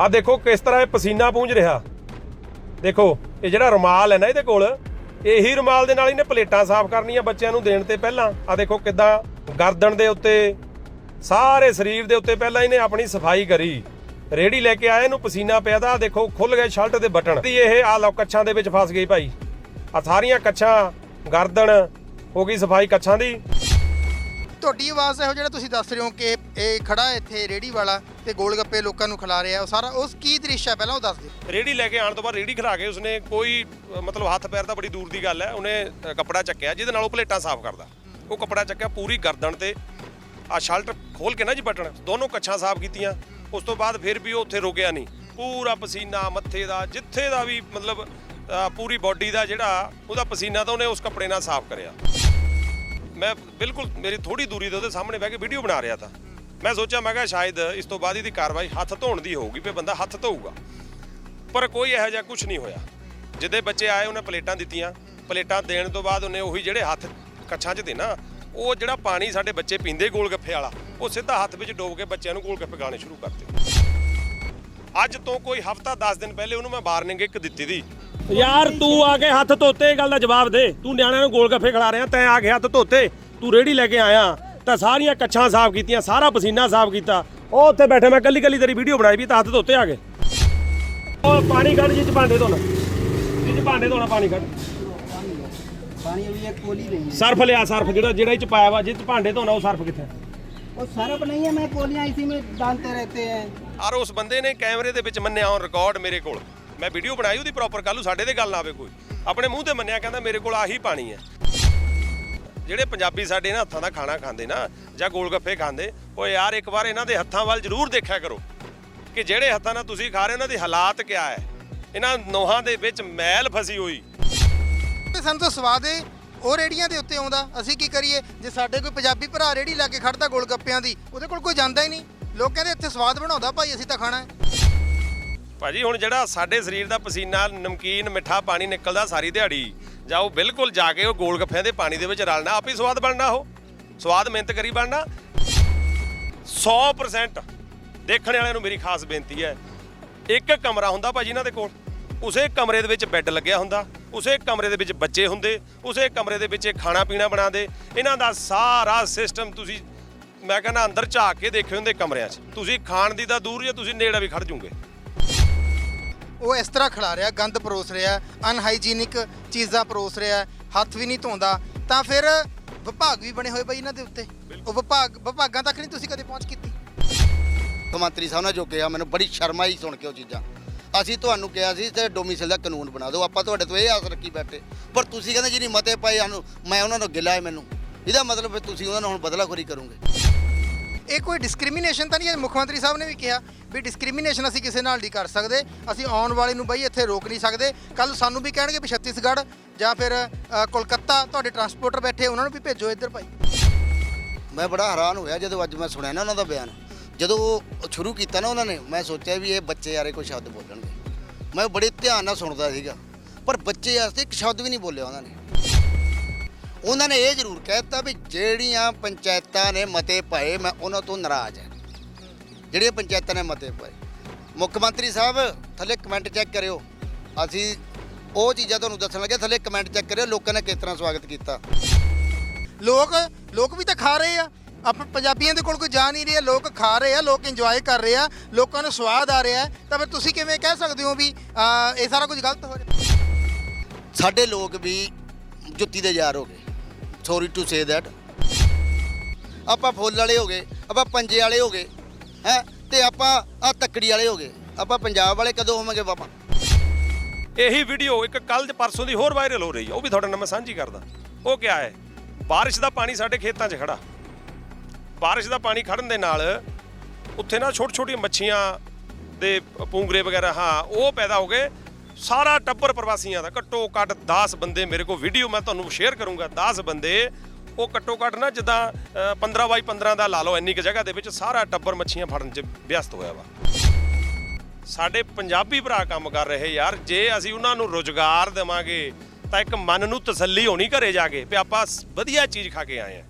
ਆ ਦੇਖੋ ਕਿਸ ਤਰ੍ਹਾਂ ਇਹ ਪਸੀਨਾ ਪੂੰਝ ਰਿਹਾ। ਦੇਖੋ, ਇਹ ਜਿਹੜਾ ਰੁਮਾਲ ਹੈ ਨਾ ਇਹਦੇ ਕੋਲ, ਇਹੀ ਰੁਮਾਲ ਦੇ ਨਾਲ ਇਹਨੇ ਪਲੇਟਾਂ ਸਾਫ਼ ਕਰਨੀਆਂ ਬੱਚਿਆਂ ਨੂੰ ਦੇਣ ਤੇ ਪਹਿਲਾਂ। ਆ ਦੇਖੋ ਕਿਦਾਂ ਗਰਦਨ ਦੇ ਉੱਤੇ, ਸਾਰੇ ਸਰੀਰ ਦੇ ਉੱਤੇ ਪਹਿਲਾਂ ਇਹਨੇ ਆਪਣੀ ਸਫ਼ਾਈ ਕਰੀ। ਰੇੜੀ ਲੈ ਕੇ ਆਏ ਇਹਨੂੰ ਪਸੀਨਾ ਪਿਆ ਤਾਂ ਦੇਖੋ ਖੁੱਲ ਗਏ ਸ਼ਰਟ ਦੇ ਬਟਨ। ਦੀ ਇਹ ਆ ਲਓ, ਕੱਛਾਂ ਦੇ ਵਿੱਚ ਫਸ ਗਈ ਭਾਈ। ਆ ਸਾਰੀਆਂ ਕੱਛਾਂ, ਗਰਦਨ, ਹੋ ਗਈ ਸਫ਼ਾਈ ਕੱਛਾਂ ਦੀ। ਤੁਹਾਡੀ ਆਵਾਜ਼ ਇਹੋ ਜਿਹੜਾ ਤੁਸੀਂ ਦੱਸ ਰਹੇ ਹੋ ਕਿ ਇਹ ਖੜਾ ਇੱਥੇ ਰੇੜੀ ਵਾਲਾ ਤੇ ਗੋਲ ਗੱਪੇ ਲੋਕਾਂ ਨੂੰ ਖਿਲਾ ਰਿਹਾ ਉਹ ਸਾਰਾ ਉਸ ਕੀ ਦ੍ਰਿਸ਼ ਹੈ? ਪਹਿਲਾਂ ਉਹ ਦੱਸ ਦਿਓ। ਰੇੜੀ ਲੈ ਕੇ ਆਉਣ ਤੋਂ ਬਾਅਦ ਰੇੜੀ ਖਿਲਾ ਕੇ ਉਸਨੇ ਕੋਈ ਅ, ਮਤਲਬ ਹੱਥ ਪੈਰ ਤਾਂ ਬੜੀ ਦੂਰ ਦੀ ਗੱਲ ਹੈ ਉਹਨੇ ਅ, ਕੱਪੜਾ ਚੱਕਿਆ ਜਿਹਦੇ ਨਾਲ ਉਹ ਪਲੇਟਾਂ ਸਾਫ਼ ਕਰਦਾ। ਉਹ ਕੱਪੜਾ ਚੱਕਿਆ ਪੂਰੀ ਗਰਦਨ ਤੇ ਆ ਸ਼ਲਟ ਖੋਲ ਕੇ ਨਾ ਜੀ ਬਟਨ ਦੋਨੋਂ ਕੱਛਾਂ ਸਾਫ਼ ਕੀਤੀਆਂ ਉਸ ਤੋਂ ਬਾਅਦ ਫਿਰ ਵੀ ਉਹ ਉੱਥੇ ਰੁਕਿਆ ਨਹੀਂ। ਪੂਰਾ ਪਸੀਨਾ ਮੱਥੇ ਦਾ ਜਿੱਥੇ ਦਾ ਵੀ ਮਤਲਬ ਅ, ਪੂਰੀ ਬਾਡੀ ਦਾ ਜਿਹੜਾ ਉਹਦਾ ਪਸੀਨਾ ਤਾਂ ਉਹਨੇ ਉਸ ਕੱਪੜੇ ਨਾਲ ਸਾਫ਼ ਕਰਿਆ। ਮੈਂ ਬਿਲਕੁਲ ਮੇਰੀ ਥੋੜੀ ਦੂਰੀ ਤੇ ਉਹਦੇ ਸਾਹਮਣੇ ਬਹਿ ਕੇ ਵੀਡੀਓ ਬਣਾ ਰਿਹਾ ਤਾਂ। ਮੈਂ ਸੋਚਿਆ, ਮੈਂ ਕਿਹਾ ਸ਼ਾਇਦ ਇਸ ਤੋਂ ਬਾਅਦ ਇਹਦੀ ਕਾਰਵਾਈ ਹੱਥ ਧੋਣ ਦੀ ਹੋਊਗੀ, ਵੀ ਬੰਦਾ ਹੱਥ ਧੋਊਗਾ। ਪਰ ਕੋਈ ਇਹੋ ਜਿਹਾ ਕੁਝ ਨਹੀਂ ਹੋਇਆ। ਜਿੱਦੇ ਬੱਚੇ ਆਏ, ਉਹਨੇ ਪਲੇਟਾਂ ਦਿੱਤੀਆਂ। ਪਲੇਟਾਂ ਦੇਣ ਤੋਂ ਬਾਅਦ ਉਹਨੇ ਉਹੀ ਜਿਹੜੇ ਹੱਥ ਕੱਛਾਂ 'ਚ ਦੇਣਾ ਉਹ ਜਿਹੜਾ ਪਾਣੀ ਸਾਡੇ ਬੱਚੇ ਪੀਂਦੇ ਗੋਲ ਗੱਫੇ ਵਾਲਾ, ਉਹ ਸਿੱਧਾ ਹੱਥ ਵਿੱਚ ਡੋਬ ਕੇ ਬੱਚਿਆਂ ਨੂੰ ਗੋਲ ਗੱਫੇ ਗਾਣੇ ਸ਼ੁਰੂ ਕਰਤੇ। ਅੱਜ ਤੋਂ ਕੋਈ ਹਫਤਾ 10 ਦਿਨ ਪਹਿਲੇ ਉਹਨੂੰ ਮੈਂ ਵਾਰਨਿੰਗ ਇੱਕ ਦਿੱਤੀ ਦੀ। ਯਾਰ ਤੂੰ ਆ ਕੇ ਹੱਥ ਧੋਤੇ ਇਹ ਗੱਲ ਦਾ ਜਵਾਬ ਦੇ। ਤੂੰ ਨਿਆਣਿਆਂ ਨੂੰ ਗੋਲ ਗੱਫੇ ਖਿਲਾ ਰਿਹਾ ਤੈਂ ਆ ਕੇ ਹੱਥ ਧੋਤੇ ਤੂੰ ਰੇੜੀ ਲੈ ਕੇ ਆਇਆ ਤਾਂ ਸਾਰੀਆਂ ਕੱਛਾਂ ਸਾਫ਼ ਕੀਤੀਆਂ ਸਾਰਾ ਪਸੀਨਾ ਸਾਫ਼ ਕੀਤਾ। ਉਹ ਉੱਥੇ ਬੈਠੇ ਮੈਂ ਕੱਲੀ ਕੱਲੀ ਤੇਰੀ ਵੀਡੀਓ ਬਣਾਈ ਵੀ ਤਾਂ ਹੱਥ ਧੋਤੇ ਆ ਕੇ। ਉਹ ਪਾਣੀ ਕੱਢ ਜਿੱਚ ਭਾਂਡੇ ਧੋਣਾ। ਜਿੱਚ ਭਾਂਡੇ ਧੋਣਾ ਪਾਣੀ ਕੱਢ। ਪਾਣੀ ਅਭੀ ਇੱਕ ਕੋਲੀ ਨਹੀਂ ਸਰਫ ਲਿਆ ਸਰਫ ਜਿਹੜਾ ਜਿਹੜਾ ਇਹ ਚ ਪਾਇਆ ਵਾ ਜਿੱਚ ਭਾਂਡੇ ਧੋਣਾ ਉਹ ਸਰਫ ਕਿੱਥੇ? ਉਹ ਸਰਫ ਨਹੀਂ ਹੈ ਮੈਂ ਕੋਲੀਆਂ ਇਸੀ ਵਿੱਚ ਡਾਲਤੇ ਰਹਤੇ ਹੈ ਔਰ ਉਸ ਬੰਦੇ ਨੇ ਕੈਮਰੇ ਦੇ ਵਿੱਚ ਮੰਨਿਆ ਔਨ ਰਿਕਾਰਡ ਮੇਰੇ ਕੋਲ। ਮੈਂ ਵੀਡੀਓ ਬਣਾਈ, ਉਹਦੀ ਪ੍ਰੋਪਰ ਕੱਲ ਨੂੰ ਸਾਡੇ ਤੇ ਗੱਲ ਨਾ ਆਵੇ ਕੋਈ। ਆਪਣੇ ਮੂੰਹ ਤੇ ਮੰਨਿਆ, ਕਹਿੰਦਾ ਮੇਰੇ ਕੋਲ ਆਹੀ ਪਾਣੀ ਹੈ। ਜਿਹੜੇ ਪੰਜਾਬੀ ਸਾਡੇ ਨਾ ਹੱਥਾਂ ਦਾ ਖਾਣਾ ਖਾਂਦੇ ਨਾ, ਜਾਂ ਗੋਲ ਗੱਫੇ ਖਾਂਦੇ, ਉਹ ਯਾਰ ਇੱਕ ਵਾਰ ਇਹਨਾਂ ਦੇ ਹੱਥਾਂ ਵੱਲ ਜ਼ਰੂਰ ਦੇਖਿਆ ਕਰੋ ਕਿ ਜਿਹੜੇ ਹੱਥਾਂ ਨਾਲ ਤੁਸੀਂ ਖਾ ਰਹੇ ਹੋ, ਉਹਨਾਂ ਦੇ ਹਾਲਾਤ ਕਿਆ ਹੈ? ਇਹਨਾਂ ਨੋਹਾਂ ਦੇ ਵਿੱਚ ਮੈਲ ਫਸੀ ਹੋਈ। ਤੇ ਸਾਨੂੰ ਤਾਂ ਸਵਾਦ ਏ, ਉਹ ਰੇੜੀਆਂ ਦੇ ਉੱਤੇ ਆਉਂਦਾ। ਅਸੀਂ ਕੀ ਕਰੀਏ? ਜੇ ਸਾਡੇ ਕੋਈ ਪੰਜਾਬੀ ਭਰਾ ਰੇੜੀ ਲਾ ਕੇ ਖੜਦਾ ਗੋਲ ਗੱਪਿਆਂ ਦੀ, ਉਹਦੇ ਕੋਲ ਕੋਈ ਜਾਂਦਾ ਹੀ ਨਹੀਂ। ਲੋਕ ਕਹਿੰਦੇ ਇੱਥੇ ਸਵਾਦ ਬਣਾਉਂਦਾ ਭਾਈ, ਅਸੀਂ ਤਾਂ ਖਾਣਾ ਹੈ। ਭਾਜੀ, ਹੁਣ ਜਿਹੜਾ ਸਾਡੇ ਸਰੀਰ ਦਾ ਪਸੀਨਾ, ਨਮਕੀਨ, ਮਿੱਠਾ ਪਾਣੀ ਨਿਕਲਦਾ ਸਾਰੀ ਦਿਹਾੜੀ, ਜਾਂ ਉਹ ਬਿਲਕੁਲ ਜਾ ਕੇ ਉਹ ਗੋਲ ਗੱਫਿਆਂ ਦੇ ਪਾਣੀ ਦੇ ਵਿੱਚ ਰਲਣਾ ਆਪ ਹੀ ਸਵਾਦ ਬਣਨਾ ਉਹ। ਸਵਾਦ ਮਿਹਨਤ ਕਰੀ ਬਣਨਾ। 100% ਦੇਖਣ ਵਾਲਿਆਂ ਨੂੰ ਮੇਰੀ ਖਾਸ ਬੇਨਤੀ ਹੈ, ਇੱਕ ਕਮਰਾ ਹੁੰਦਾ ਭਾਜੀ ਇਹਨਾਂ ਦੇ ਕੋਲ, ਉਸੇ ਕਮਰੇ ਦੇ ਵਿੱਚ ਬੈੱਡ ਲੱਗਿਆ ਹੁੰਦਾ, ਉਸੇ ਕਮਰੇ ਦੇ ਵਿੱਚ ਬੱਚੇ ਹੁੰਦੇ, ਉਸੇ ਕਮਰੇ ਦੇ ਵਿੱਚ ਇਹ ਖਾਣਾ ਪੀਣਾ ਬਣਾਉਂਦੇ, ਇਹਨਾਂ ਦਾ ਸਾਰਾ ਸਿਸਟਮ ਤੁਸੀਂ, ਮੈਂ ਕਹਿੰਦਾ ਅੰਦਰ ਝਾਕ ਕੇ ਦੇਖੇ ਹੁੰਦੇ ਕਮਰਿਆਂ 'ਚ। ਤੁਸੀਂ ਖਾਣ ਦੀ ਤਾਂ ਦੂਰ ਜੇ ਤੁਸੀਂ ਨੇੜੇ ਵੀ ਖੜ ਜੂਗੇ। ਉਹ ਇਸ ਤਰ੍ਹਾਂ ਖਿਲਾ ਰਿਹਾ, ਗੰਦ ਪਰੋਸ ਰਿਹਾ ਅਨਹਾਈਜੀਨਿਕ ਚੀਜ਼ਾਂ ਪਰੋਸ ਰਿਹਾ, ਹੱਥ ਵੀ ਨਹੀਂ ਧੋਂਦਾ, ਤਾਂ ਫਿਰ ਵਿਭਾਗ ਵੀ ਬਣੇ ਹੋਏ ਬਈ ਇਹਨਾਂ ਦੇ ਉੱਤੇ। ਉਹ ਵਿਭਾਗ, ਵਿਭਾਗਾਂ ਤੱਕ ਨਹੀਂ ਤੁਸੀਂ ਕਦੇ ਪਹੁੰਚ ਕੀਤੀ? ਮੁੱਖ ਮੰਤਰੀ ਸਾਹਿਬ ਨੇ ਜੋ ਕਿਹਾ ਮੈਨੂੰ ਬੜੀ ਸ਼ਰਮ ਆਈ ਸੁਣ ਕੇ ਉਹ ਚੀਜ਼ਾਂ। ਅਸੀਂ ਤੁਹਾਨੂੰ ਕਿਹਾ ਸੀ, ਤੇ ਡੋਮਿਸਾਈਲ ਦਾ ਕਾਨੂੰਨ ਬਣਾ ਦਿਓ, ਆਪਾਂ ਤੁਹਾਡੇ ਤੋਂ ਇਹ ਆਸ ਰੱਖੀ ਬੈਠੇ। ਪਰ ਤੁਸੀਂ ਕਹਿੰਦੇ ਜਿਹੜੀ ਮਤੇ ਪਏ ਸਾਨੂੰ, ਮੈਂ ਉਹਨਾਂ ਨੂੰ ਗਿਲਾ ਹੈ ਮੈਨੂੰ। ਇਹਦਾ ਮਤਲਬ ਫਿਰ ਤੁਸੀਂ ਉਹਨਾਂ ਨੂੰ ਹੁਣ ਬਦਲਾਖੋਰੀ ਕਰੋਗੇ। ਇਹ ਕੋਈ ਡਿਸਕ੍ਰਿਮੀਨੇਸ਼ਨ ਤਾਂ ਨਹੀਂ ਹੈ? ਮੁੱਖ ਮੰਤਰੀ ਸਾਹਿਬ ਨੇ ਵੀ ਕਿਹਾ ਵੀ ਡਿਸਕ੍ਰਿਮੀਨੇਸ਼ਨ ਅਸੀਂ ਕਿਸੇ ਨਾਲ ਨਹੀਂ ਕਰ ਸਕਦੇ। ਅਸੀਂ ਆਉਣ ਵਾਲੇ ਨੂੰ ਬਈ ਇੱਥੇ ਰੋਕ ਨਹੀਂ ਸਕਦੇ। ਕੱਲ ਸਾਨੂੰ ਵੀ ਕਹਿਣਗੇ ਵੀ ਛੱਤੀਸਗੜ੍ਹ ਜਾਂ ਫਿਰ ਅ, ਕੋਲਕਾਤਾ ਤੁਹਾਡੇ ਟਰਾਂਸਪੋਰਟਰ ਬੈਠੇ ਉਹਨਾਂ ਨੂੰ ਵੀ ਭੇਜੋ ਇੱਧਰ ਭਾਈ। ਮੈਂ ਬੜਾ ਹੈਰਾਨ ਹੋਇਆ ਜਦੋਂ ਅੱਜ ਮੈਂ ਸੁਣਿਆ ਨਾ ਉਹਨਾਂ ਦਾ ਬਿਆਨ। ਜਦੋਂ ਉਹ ਸ਼ੁਰੂ ਕੀਤਾ ਨਾ ਉਹਨਾਂ ਨੇ ਮੈਂ ਸੋਚਿਆ ਵੀ ਇਹ ਬੱਚੇ ਯਾਰੇ ਕੋਈ ਸ਼ਬਦ ਬੋਲਣਗੇ। ਮੈਂ ਬੜੇ ਧਿਆਨ ਨਾਲ ਸੁਣਦਾ ਸੀਗਾ। ਪਰ ਬੱਚੇ ਵਾਸਤੇ ਇੱਕ ਸ਼ਬਦ ਵੀ ਨਹੀਂ ਬੋਲਿਆ ਉਹਨਾਂ ਨੇ। ਉਹਨਾਂ ਨੇ ਇਹ ਜ਼ਰੂਰ ਕਹਿਤਾ ਵੀ ਜਿਹੜੀਆਂ ਪੰਚਾਇਤਾਂ ਨੇ ਮਤੇ ਪਾਏ, ਮੈਂ ਉਹਨਾਂ ਤੋਂ ਨਾਰਾਜ਼ ਹਾਂ। ਜਿਹੜੀਆਂ ਪੰਚਾਇਤਾਂ ਨੇ ਮਤੇ ਪਾਏ। ਮੁੱਖ ਮੰਤਰੀ ਸਾਹਿਬ, ਥੱਲੇ ਕਮੈਂਟ ਚੈੱਕ ਕਰਿਓ। ਅਸੀਂ ਉਹ ਚੀਜ਼ਾਂ ਤੁਹਾਨੂੰ ਦੱਸਣ ਲੱਗੇ, ਥੱਲੇ ਕਮੈਂਟ ਚੈੱਕ ਕਰਿਓ। ਲੋਕਾਂ ਨੇ ਕਿਸ ਤਰ੍ਹਾਂ ਸਵਾਗਤ ਕੀਤਾ? ਲੋਕ ਲੋਕ ਵੀ ਤਾਂ ਖਾ ਰਹੇ ਆ। ਆਪਾਂ ਪੰਜਾਬੀਆਂ ਦੇ ਕੋਲ ਕੋਈ ਜਾ ਨਹੀਂ ਰਿਹਾ। ਲੋਕ ਖਾ ਰਹੇ ਆ, ਲੋਕ ਇੰਜੋਏ ਕਰ ਰਹੇ ਆ। ਲੋਕਾਂ ਨੂੰ ਸਵਾਦ ਆ ਰਿਹਾ ਤਾਂ ਫਿਰ ਤੁਸੀਂ ਕਿਵੇਂ ਕਹਿ ਸਕਦੇ ਹੋ ਵੀ ਇਹ ਸਾਰਾ ਕੁਝ ਗਲਤ ਹੋ ਰਿਹਾ? ਸਾਡੇ ਲੋਕ ਵੀ ਜੁੱਤੀ ਦੇ ਯਾਰ ਹੋ ਗਏ। ਸੌਰੀ ਟੂ ਸੇ ਦੈਟ ਆਪਾਂ ਫੁੱਲ ਵਾਲੇ ਹੋ ਗਏ, ਆਪਾਂ ਪੰਜੇ ਵਾਲੇ ਹੋ ਗਏ, ਹੈ? ਤੇ ਆਪਾਂ ਆ ਤੱਕੜੀ ਵਾਲੇ ਹੋ ਗਏ। ਆਪਾਂ ਪੰਜਾਬ ਵਾਲੇ ਕਦੋਂ ਹੋਵਾਂਗੇ ਬਾਬਾ? ਇਹੀ ਵੀਡੀਓ ਇੱਕ ਕੱਲ ਪਰਸੋਂ ਦੀ ਹੋਰ ਵਾਇਰਲ ਹੋ ਰਹੀ ਹੈ ਉਹ ਵੀ ਤੁਹਾਡੇ ਨਾਲ ਮੈਂ ਸਾਂਝੀ ਕਰਦਾ। ਉਹ ਕਿਆ ਹੈ? ਬਾਰਿਸ਼ ਦਾ ਪਾਣੀ ਸਾਡੇ ਖੇਤਾਂ 'ਚ ਖੜਾ। ਬਾਰਿਸ਼ ਦਾ ਪਾਣੀ ਖੜਨ ਦੇ ਨਾਲ ਉੱਥੇ ਨਾ ਛੋਟੀ ਛੋਟੀਆਂ ਮੱਛੀਆਂ ਦੇ ਪੂੰਗਰੇ ਵਗੈਰਾ, ਹਾਂ, ਉਹ ਪੈਦਾ ਹੋ ਗਏ। ਸਾਰਾ ਟੱਬਰ ਪ੍ਰਵਾਸੀਆਂ ਦਾ ਘੱਟੋ ਘੱਟ 10 ਬੰਦੇ ਮੇਰੇ ਕੋਲ ਵੀਡੀਓ ਮੈਂ ਤੁਹਾਨੂੰ ਸ਼ੇਅਰ ਕਰੂੰਗਾ। 10 ਬੰਦੇ ਉਹ ਘੱਟੋ ਘੱਟ ਨਾ ਜਿੱਦਾਂ ਅ, 15 ਬਾਈ 15 ਦਾ ਲਾ ਲਓ ਇੰਨੀ ਕੁ ਜਗ੍ਹਾ ਦੇ ਵਿੱਚ ਸਾਰਾ ਟੱਬਰ ਮੱਛੀਆਂ ਫੜਨ 'ਚ ਵਿਅਸਤ ਹੋਇਆ ਵਾ। ਸਾਡੇ ਪੰਜਾਬੀ ਭਰਾ ਕੰਮ ਕਰ ਰਹੇ ਯਾਰ ਜੇ ਅਸੀਂ ਉਹਨਾਂ ਨੂੰ ਰੋਜ਼ਗਾਰ ਦੇਵਾਂਗੇ ਤਾਂ ਇੱਕ ਮਨ ਨੂੰ ਤਸੱਲੀ ਹੋਣੀ ਘਰੇ ਜਾ ਕੇ ਵੀ ਆਪਾਂ ਵਧੀਆ ਚੀਜ਼ ਖਾ ਕੇ ਆਏ ਆ।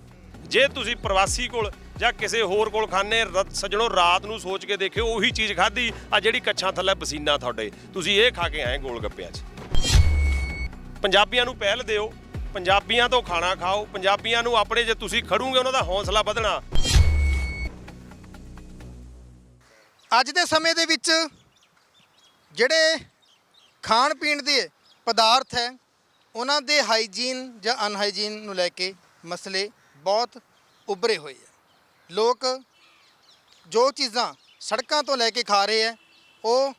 ਜੇ ਤੁਸੀਂ ਪ੍ਰਵਾਸੀ ਕੋਲ ਜਾਂ ਕਿਸੇ ਹੋਰ ਕੋਲ ਖਾਣੇ ਰਤ ਸਜਣੋ ਰਾਤ ਨੂੰ ਸੋਚ ਕੇ ਦੇਖਿਓ, ਉਹੀ ਚੀਜ਼ ਖਾਧੀ, ਆ ਜਿਹੜੀ ਕੱਛਾਂ ਥੱਲੇ ਪਸੀਨਾ ਤੁਹਾਡੇ। ਤੁਸੀਂ ਇਹ ਖਾ ਕੇ ਆਏ ਗੋਲ ਗੱਪਿਆਂ 'ਚ। ਪੰਜਾਬੀਆਂ ਨੂੰ ਪਹਿਲ ਦਿਓ, ਪੰਜਾਬੀਆਂ ਤੋਂ ਖਾਣਾ ਖਾਓ, ਪੰਜਾਬੀਆਂ ਨੂੰ ਆਪਣੇ ਜੇ ਤੁਸੀਂ ਖੜੂਗੇ, ਉਹਨਾਂ ਦਾ ਹੌਸਲਾ ਵਧਣਾ। ਅੱਜ ਦੇ ਸਮੇਂ ਦੇ ਵਿੱਚ ਜਿਹੜੇ ਖਾਣ ਪੀਣ ਦੇ ਪਦਾਰਥ ਹੈ, ਉਹਨਾਂ ਦੇ ਹਾਈਜੀਨ ਜਾਂ ਅਨਹਾਈਜੀਨ ਨੂੰ ਲੈ ਕੇ ਮਸਲੇ ਬਹੁਤ ਉੱਭਰੇ ਹੋਏ ਹੈ ਲੋਕ ਜੋ ਚੀਜ਼ਾਂ ਸੜਕਾਂ ਤੋਂ ਲੈ ਕੇ ਖਾ ਰਹੇ ਹੈ ਉਹ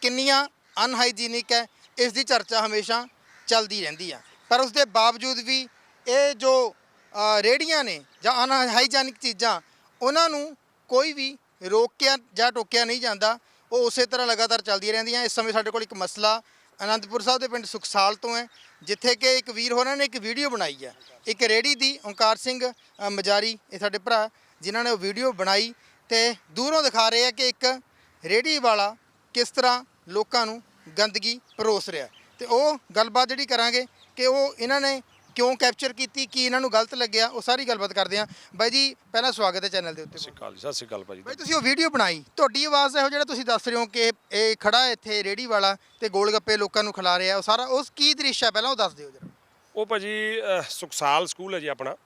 ਕਿੰਨੀਆਂ ਅਨਹਾਈਜੀਨਿਕ ਹੈ ਇਸ ਦੀ ਚਰਚਾ ਹਮੇਸ਼ਾ ਚੱਲਦੀ ਰਹਿੰਦੀ ਆ। ਪਰ ਉਸ ਦੇ ਬਾਵਜੂਦ ਵੀ ਇਹ ਜੋ ਅ, ਰੇਹੜੀਆਂ ਨੇ ਜਾਂ ਅਨਹਾਈਜੀਨਿਕ ਚੀਜ਼ਾਂ ਉਹਨਾਂ ਨੂੰ ਕੋਈ ਵੀ ਰੋਕਿਆ ਜਾਂ ਟੋਕਿਆ ਨਹੀਂ ਜਾਂਦਾ। ਉਹ ਉਸੇ ਤਰ੍ਹਾਂ ਲਗਾਤਾਰ ਚੱਲਦੀਆਂ ਰਹਿੰਦੀਆਂ। ਇਸ ਸਮੇਂ ਸਾਡੇ ਕੋਲ ਇੱਕ ਮਸਲਾ ਅਨੰਦਪੁਰ ਸਾਹਿਬ ਦੇ ਪਿੰਡ ਸੁਖਸਾਲ ਤੋਂ ਹੈ ਜਿੱਥੇ ਕਿ ਇੱਕ ਵੀਰ ਹੋਰਾਂ ਨੇ ਇੱਕ ਵੀਡੀਓ ਬਣਾਈ ਹੈ। ਇੱਕ ਰੇੜੀ ਦੀ ਓਂਕਾਰ ਸਿੰਘ ਅ, ਮਜਾਰੀ ਇਹ ਸਾਡੇ ਭਰਾ ਜਿਨ੍ਹਾਂ ਨੇ ਉਹ ਵੀਡੀਓ ਬਣਾਈ ਤੇ ਦੂਰੋਂ ਦਿਖਾ ਰਹੇ ਆ ਕਿ ਇੱਕ ਰੇੜੀ ਵਾਲਾ ਕਿਸ ਤਰ੍ਹਾਂ ਲੋਕਾਂ ਨੂੰ ਗੰਦਗੀ ਪਰੋਸ ਰਿਹਾ। ਤੇ ਉਹ ਗੱਲਬਾਤ ਜਿਹੜੀ ਕਰਾਂਗੇ ਕਿ ਉਹ ਇਹਨਾਂ ਨੇ ਕਿਉਂ ਕੈਪਚਰ ਕੀਤੀ ਕੀ ਇਹਨਾਂ ਨੂੰ ਗਲਤ ਲੱਗਿਆ ਉਹ ਸਾਰੀ ਗੱਲਬਾਤ ਕਰਦੇ ਹਾਂ। ਬਾਈ ਜੀ ਪਹਿਲਾਂ ਸਵਾਗਤ ਹੈ ਚੈਨਲ ਦੇ ਉੱਤੇ ਸਤਿ ਸ਼੍ਰੀ ਅਕਾਲ ਜੀ ਸਤਿ ਸ਼੍ਰੀ ਅਕਾਲ ਭਾਜੀ। ਬਾਈ ਤੁਸੀਂ ਉਹ ਵੀਡੀਓ ਬਣਾਈ। ਤੁਹਾਡੀ ਆਵਾਜ਼ ਇਹੋ ਜਿਹੜਾ ਤੁਸੀਂ ਦੱਸ ਰਹੇ ਹੋ ਕਿ ਇਹ ਖੜਾ ਇੱਥੇ ਰੇੜੀ ਵਾਲਾ ਤੇ ਗੋਲ ਗੱਪੇ ਲੋਕਾਂ ਨੂੰ ਖਿਲਾ ਰਿਹਾ ਉਹ ਸਾਰਾ ਉਸ ਕੀ ਦ੍ਰਿਸ਼ ਹੈ? ਪਹਿਲਾਂ ਉਹ ਦੱਸ ਦਿਓ ਜਰਾ। ਉਹ ਭਾਜੀ ਅਹ, ਸੁਖਸਾਲ ਸਕੂਲ ਹੈ ਜੀ ਆਪਣਾ।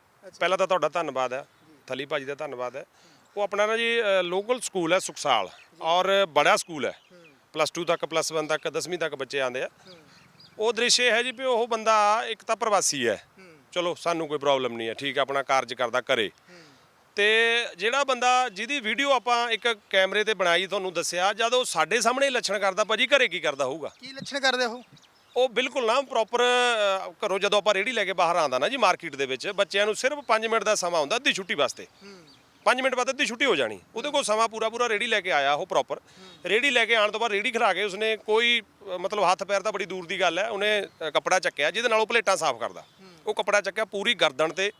ਪਹਿਲਾਂ ਤਾਂ ਤੁਹਾਡਾ ਧੰਨਵਾਦ ਹੈ ਥਲੀ ਭਾਜੀ ਦਾ ਧੰਨਵਾਦ ਹੈ। ਉਹ ਆਪਣਾ ਨਾ ਜੀ ਲੋਕਲ ਸਕੂਲ ਹੈ ਸੁਖਸਾਲ। ਔਰ ਬੜਾ ਸਕੂਲ ਹੈ। ਪਲੱਸ 2 ਤੱਕ ਪਲੱਸ 1 ਤੱਕ 10ਵੀਂ ਤੱਕ ਬੱਚੇ ਆਉਂਦੇ ਆ। ਉਹ ਦ੍ਰਿਸ਼ ਇਹ ਹੈ ਜੀ ਵੀ ਉਹ ਬੰਦਾ ਇੱਕ ਤਾਂ ਪ੍ਰਵਾਸੀ ਹੈ। ਚਲੋ ਸਾਨੂੰ ਕੋਈ ਪ੍ਰੋਬਲਮ ਨਹੀਂ ਹੈ। ਠੀਕ ਹੈ ਆਪਣਾ ਕਾਰਜ ਕਰਦਾ ਕਰੇ ਤੇ ਜਿਹੜਾ ਬੰਦਾ ਜਿਹਦੀ ਵੀਡੀਓ ਆਪਾਂ ਇੱਕ ਕੈਮਰੇ ਤੇ ਬਣਾਈ ਤੁਹਾਨੂੰ ਦੱਸਿਆ ਜਦ ਉਹ ਸਾਡੇ ਸਾਹਮਣੇ ਲੱਛਣ ਕਰਦਾ ਭਾਜੀ ਘਰੇ ਕੀ ਕਰਦਾ ਹੋਊਗਾ? ਕੀ ਲੱਛਣ ਕਰਦੇ ਉਹ? ਉਹ ਬਿਲਕੁਲ ਨਾ ਪ੍ਰੋਪਰ ਘਰੋਂ ਜਦੋਂ ਆਪਾਂ ਰੇੜੀ ਲੈ ਕੇ ਬਾਹਰ ਆਂਦਾ ਨਾ ਜੀ ਮਾਰਕੀਟ ਦੇ ਵਿੱਚ ਬੱਚਿਆਂ ਨੂੰ ਸਿਰਫ 5 ਮਿੰਟ ਦਾ ਸਮਾਂ ਹੁੰਦਾ ਅੱਧੀ ਛੁੱਟੀ ਵਾਸਤੇ। 5 ਮਿੰਟ ਬਾਅਦ ਅੱਧੀ ਛੁੱਟੀ ਹੋ ਜਾਣੀ। ਉਹਦੇ ਕੋਲ ਸਮਾਂ ਪੂਰਾ ਪੂਰਾ ਰੇੜੀ ਲੈ ਕੇ ਆਇਆ ਉਹ ਪ੍ਰੋਪਰ ਰੇੜੀ ਲੈ ਕੇ ਆਉਣ ਤੋਂ ਬਾਅਦ ਰੇੜੀ ਖਿਲਾ ਕੇ ਉਸਨੇ ਕੋਈ ਮਤਲਬ ਹੱਥ ਪੈਰ ਤਾਂ ਬੜੀ ਦੂਰ ਦੀ ਗੱਲ ਹੈ, ਉਹਨੇ ਕੱਪੜਾ ਚੱਕਿਆ, ਜਿਹਦੇ ਨਾਲ ਉਹ ਪਲੇਟਾਂ ਸਾਫ਼ ਕਰਦਾ। ਉਹ ਕੱਪੜਾ ਚੱਕਿਆ ਪੂਰੀ ਗਰਦਨ ਤੇ।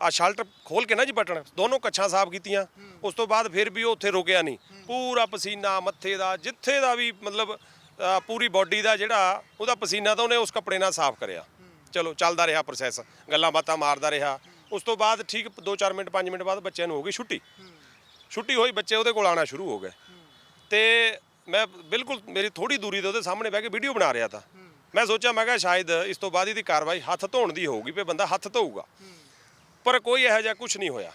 ਆ ਸ਼ਲਟ ਖੋਲ ਕੇ ਨਾ ਜੀ ਬਟਨ, ਦੋਨੋਂ ਕੱਛਾਂ ਸਾਫ਼ ਕੀਤੀਆਂ। ਉਸ ਤੋਂ ਬਾਅਦ ਫਿਰ ਵੀ ਉਹ ਉੱਥੇ ਰੁਕਿਆ ਨਹੀਂ। ਪੂਰਾ ਪਸੀਨਾ ਮੱਥੇ ਦਾ, ਜਿੱਥੇ ਦਾ ਵੀ ਮਤਲਬ ਪੂਰੀ ਬਾਡੀ ਦਾ ਜਿਹੜਾ, ਉਹਦਾ ਪਸੀਨਾ ਤਾਂ ਉਹਨੇ ਉਸ ਕੱਪੜੇ ਨਾਲ ਸਾਫ਼ ਕਰਿਆ। ਚਲੋ, ਚੱਲਦਾ ਰਿਹਾ ਪ੍ਰੋਸੈਸ ਗੱਲਾਂ ਬਾਤਾਂ ਮਾਰਦਾ ਰਿਹਾ। ਉਸ ਤੋਂ ਬਾਅਦ ਠੀਕ 2-4 ਮਿੰਟ 5 ਮਿੰਟ ਬਾਅਦ ਬੱਚਿਆਂ ਨੂੰ ਹੋ ਗਈ ਛੁੱਟੀ। ਛੁੱਟੀ ਹੋਈ ਬੱਚੇ ਉਹਦੇ ਕੋਲ ਆਣਾ ਸ਼ੁਰੂ ਹੋ ਗਏ। ਤੇ ਮੈਂ ਬਿਲਕੁਲ ਮੇਰੀ ਥੋੜੀ ਦੂਰੀ ਤੇ ਉਹਦੇ ਸਾਹਮਣੇ ਬਹਿ ਕੇ ਵੀਡੀਓ ਬਣਾ ਰਿਹਾ ਤਾਂ। ਮੈਂ ਸੋਚਿਆ ਮੈਂ ਕਿਹਾ ਸ਼ਾਇਦ ਇਸ ਤੋਂ ਬਾਅਦ ਇਹਦੀ ਕਾਰਵਾਈ ਹੱਥ ਧੋਣ ਦੀ ਹੋਊਗੀ ਵੀ ਬੰਦਾ ਹੱਥ ਧੋਊਗਾ। ਪਰ ਕੋਈ ਇਹੋ ਜਿਹਾ ਕੁਝ ਨਹੀਂ ਹੋਇਆ।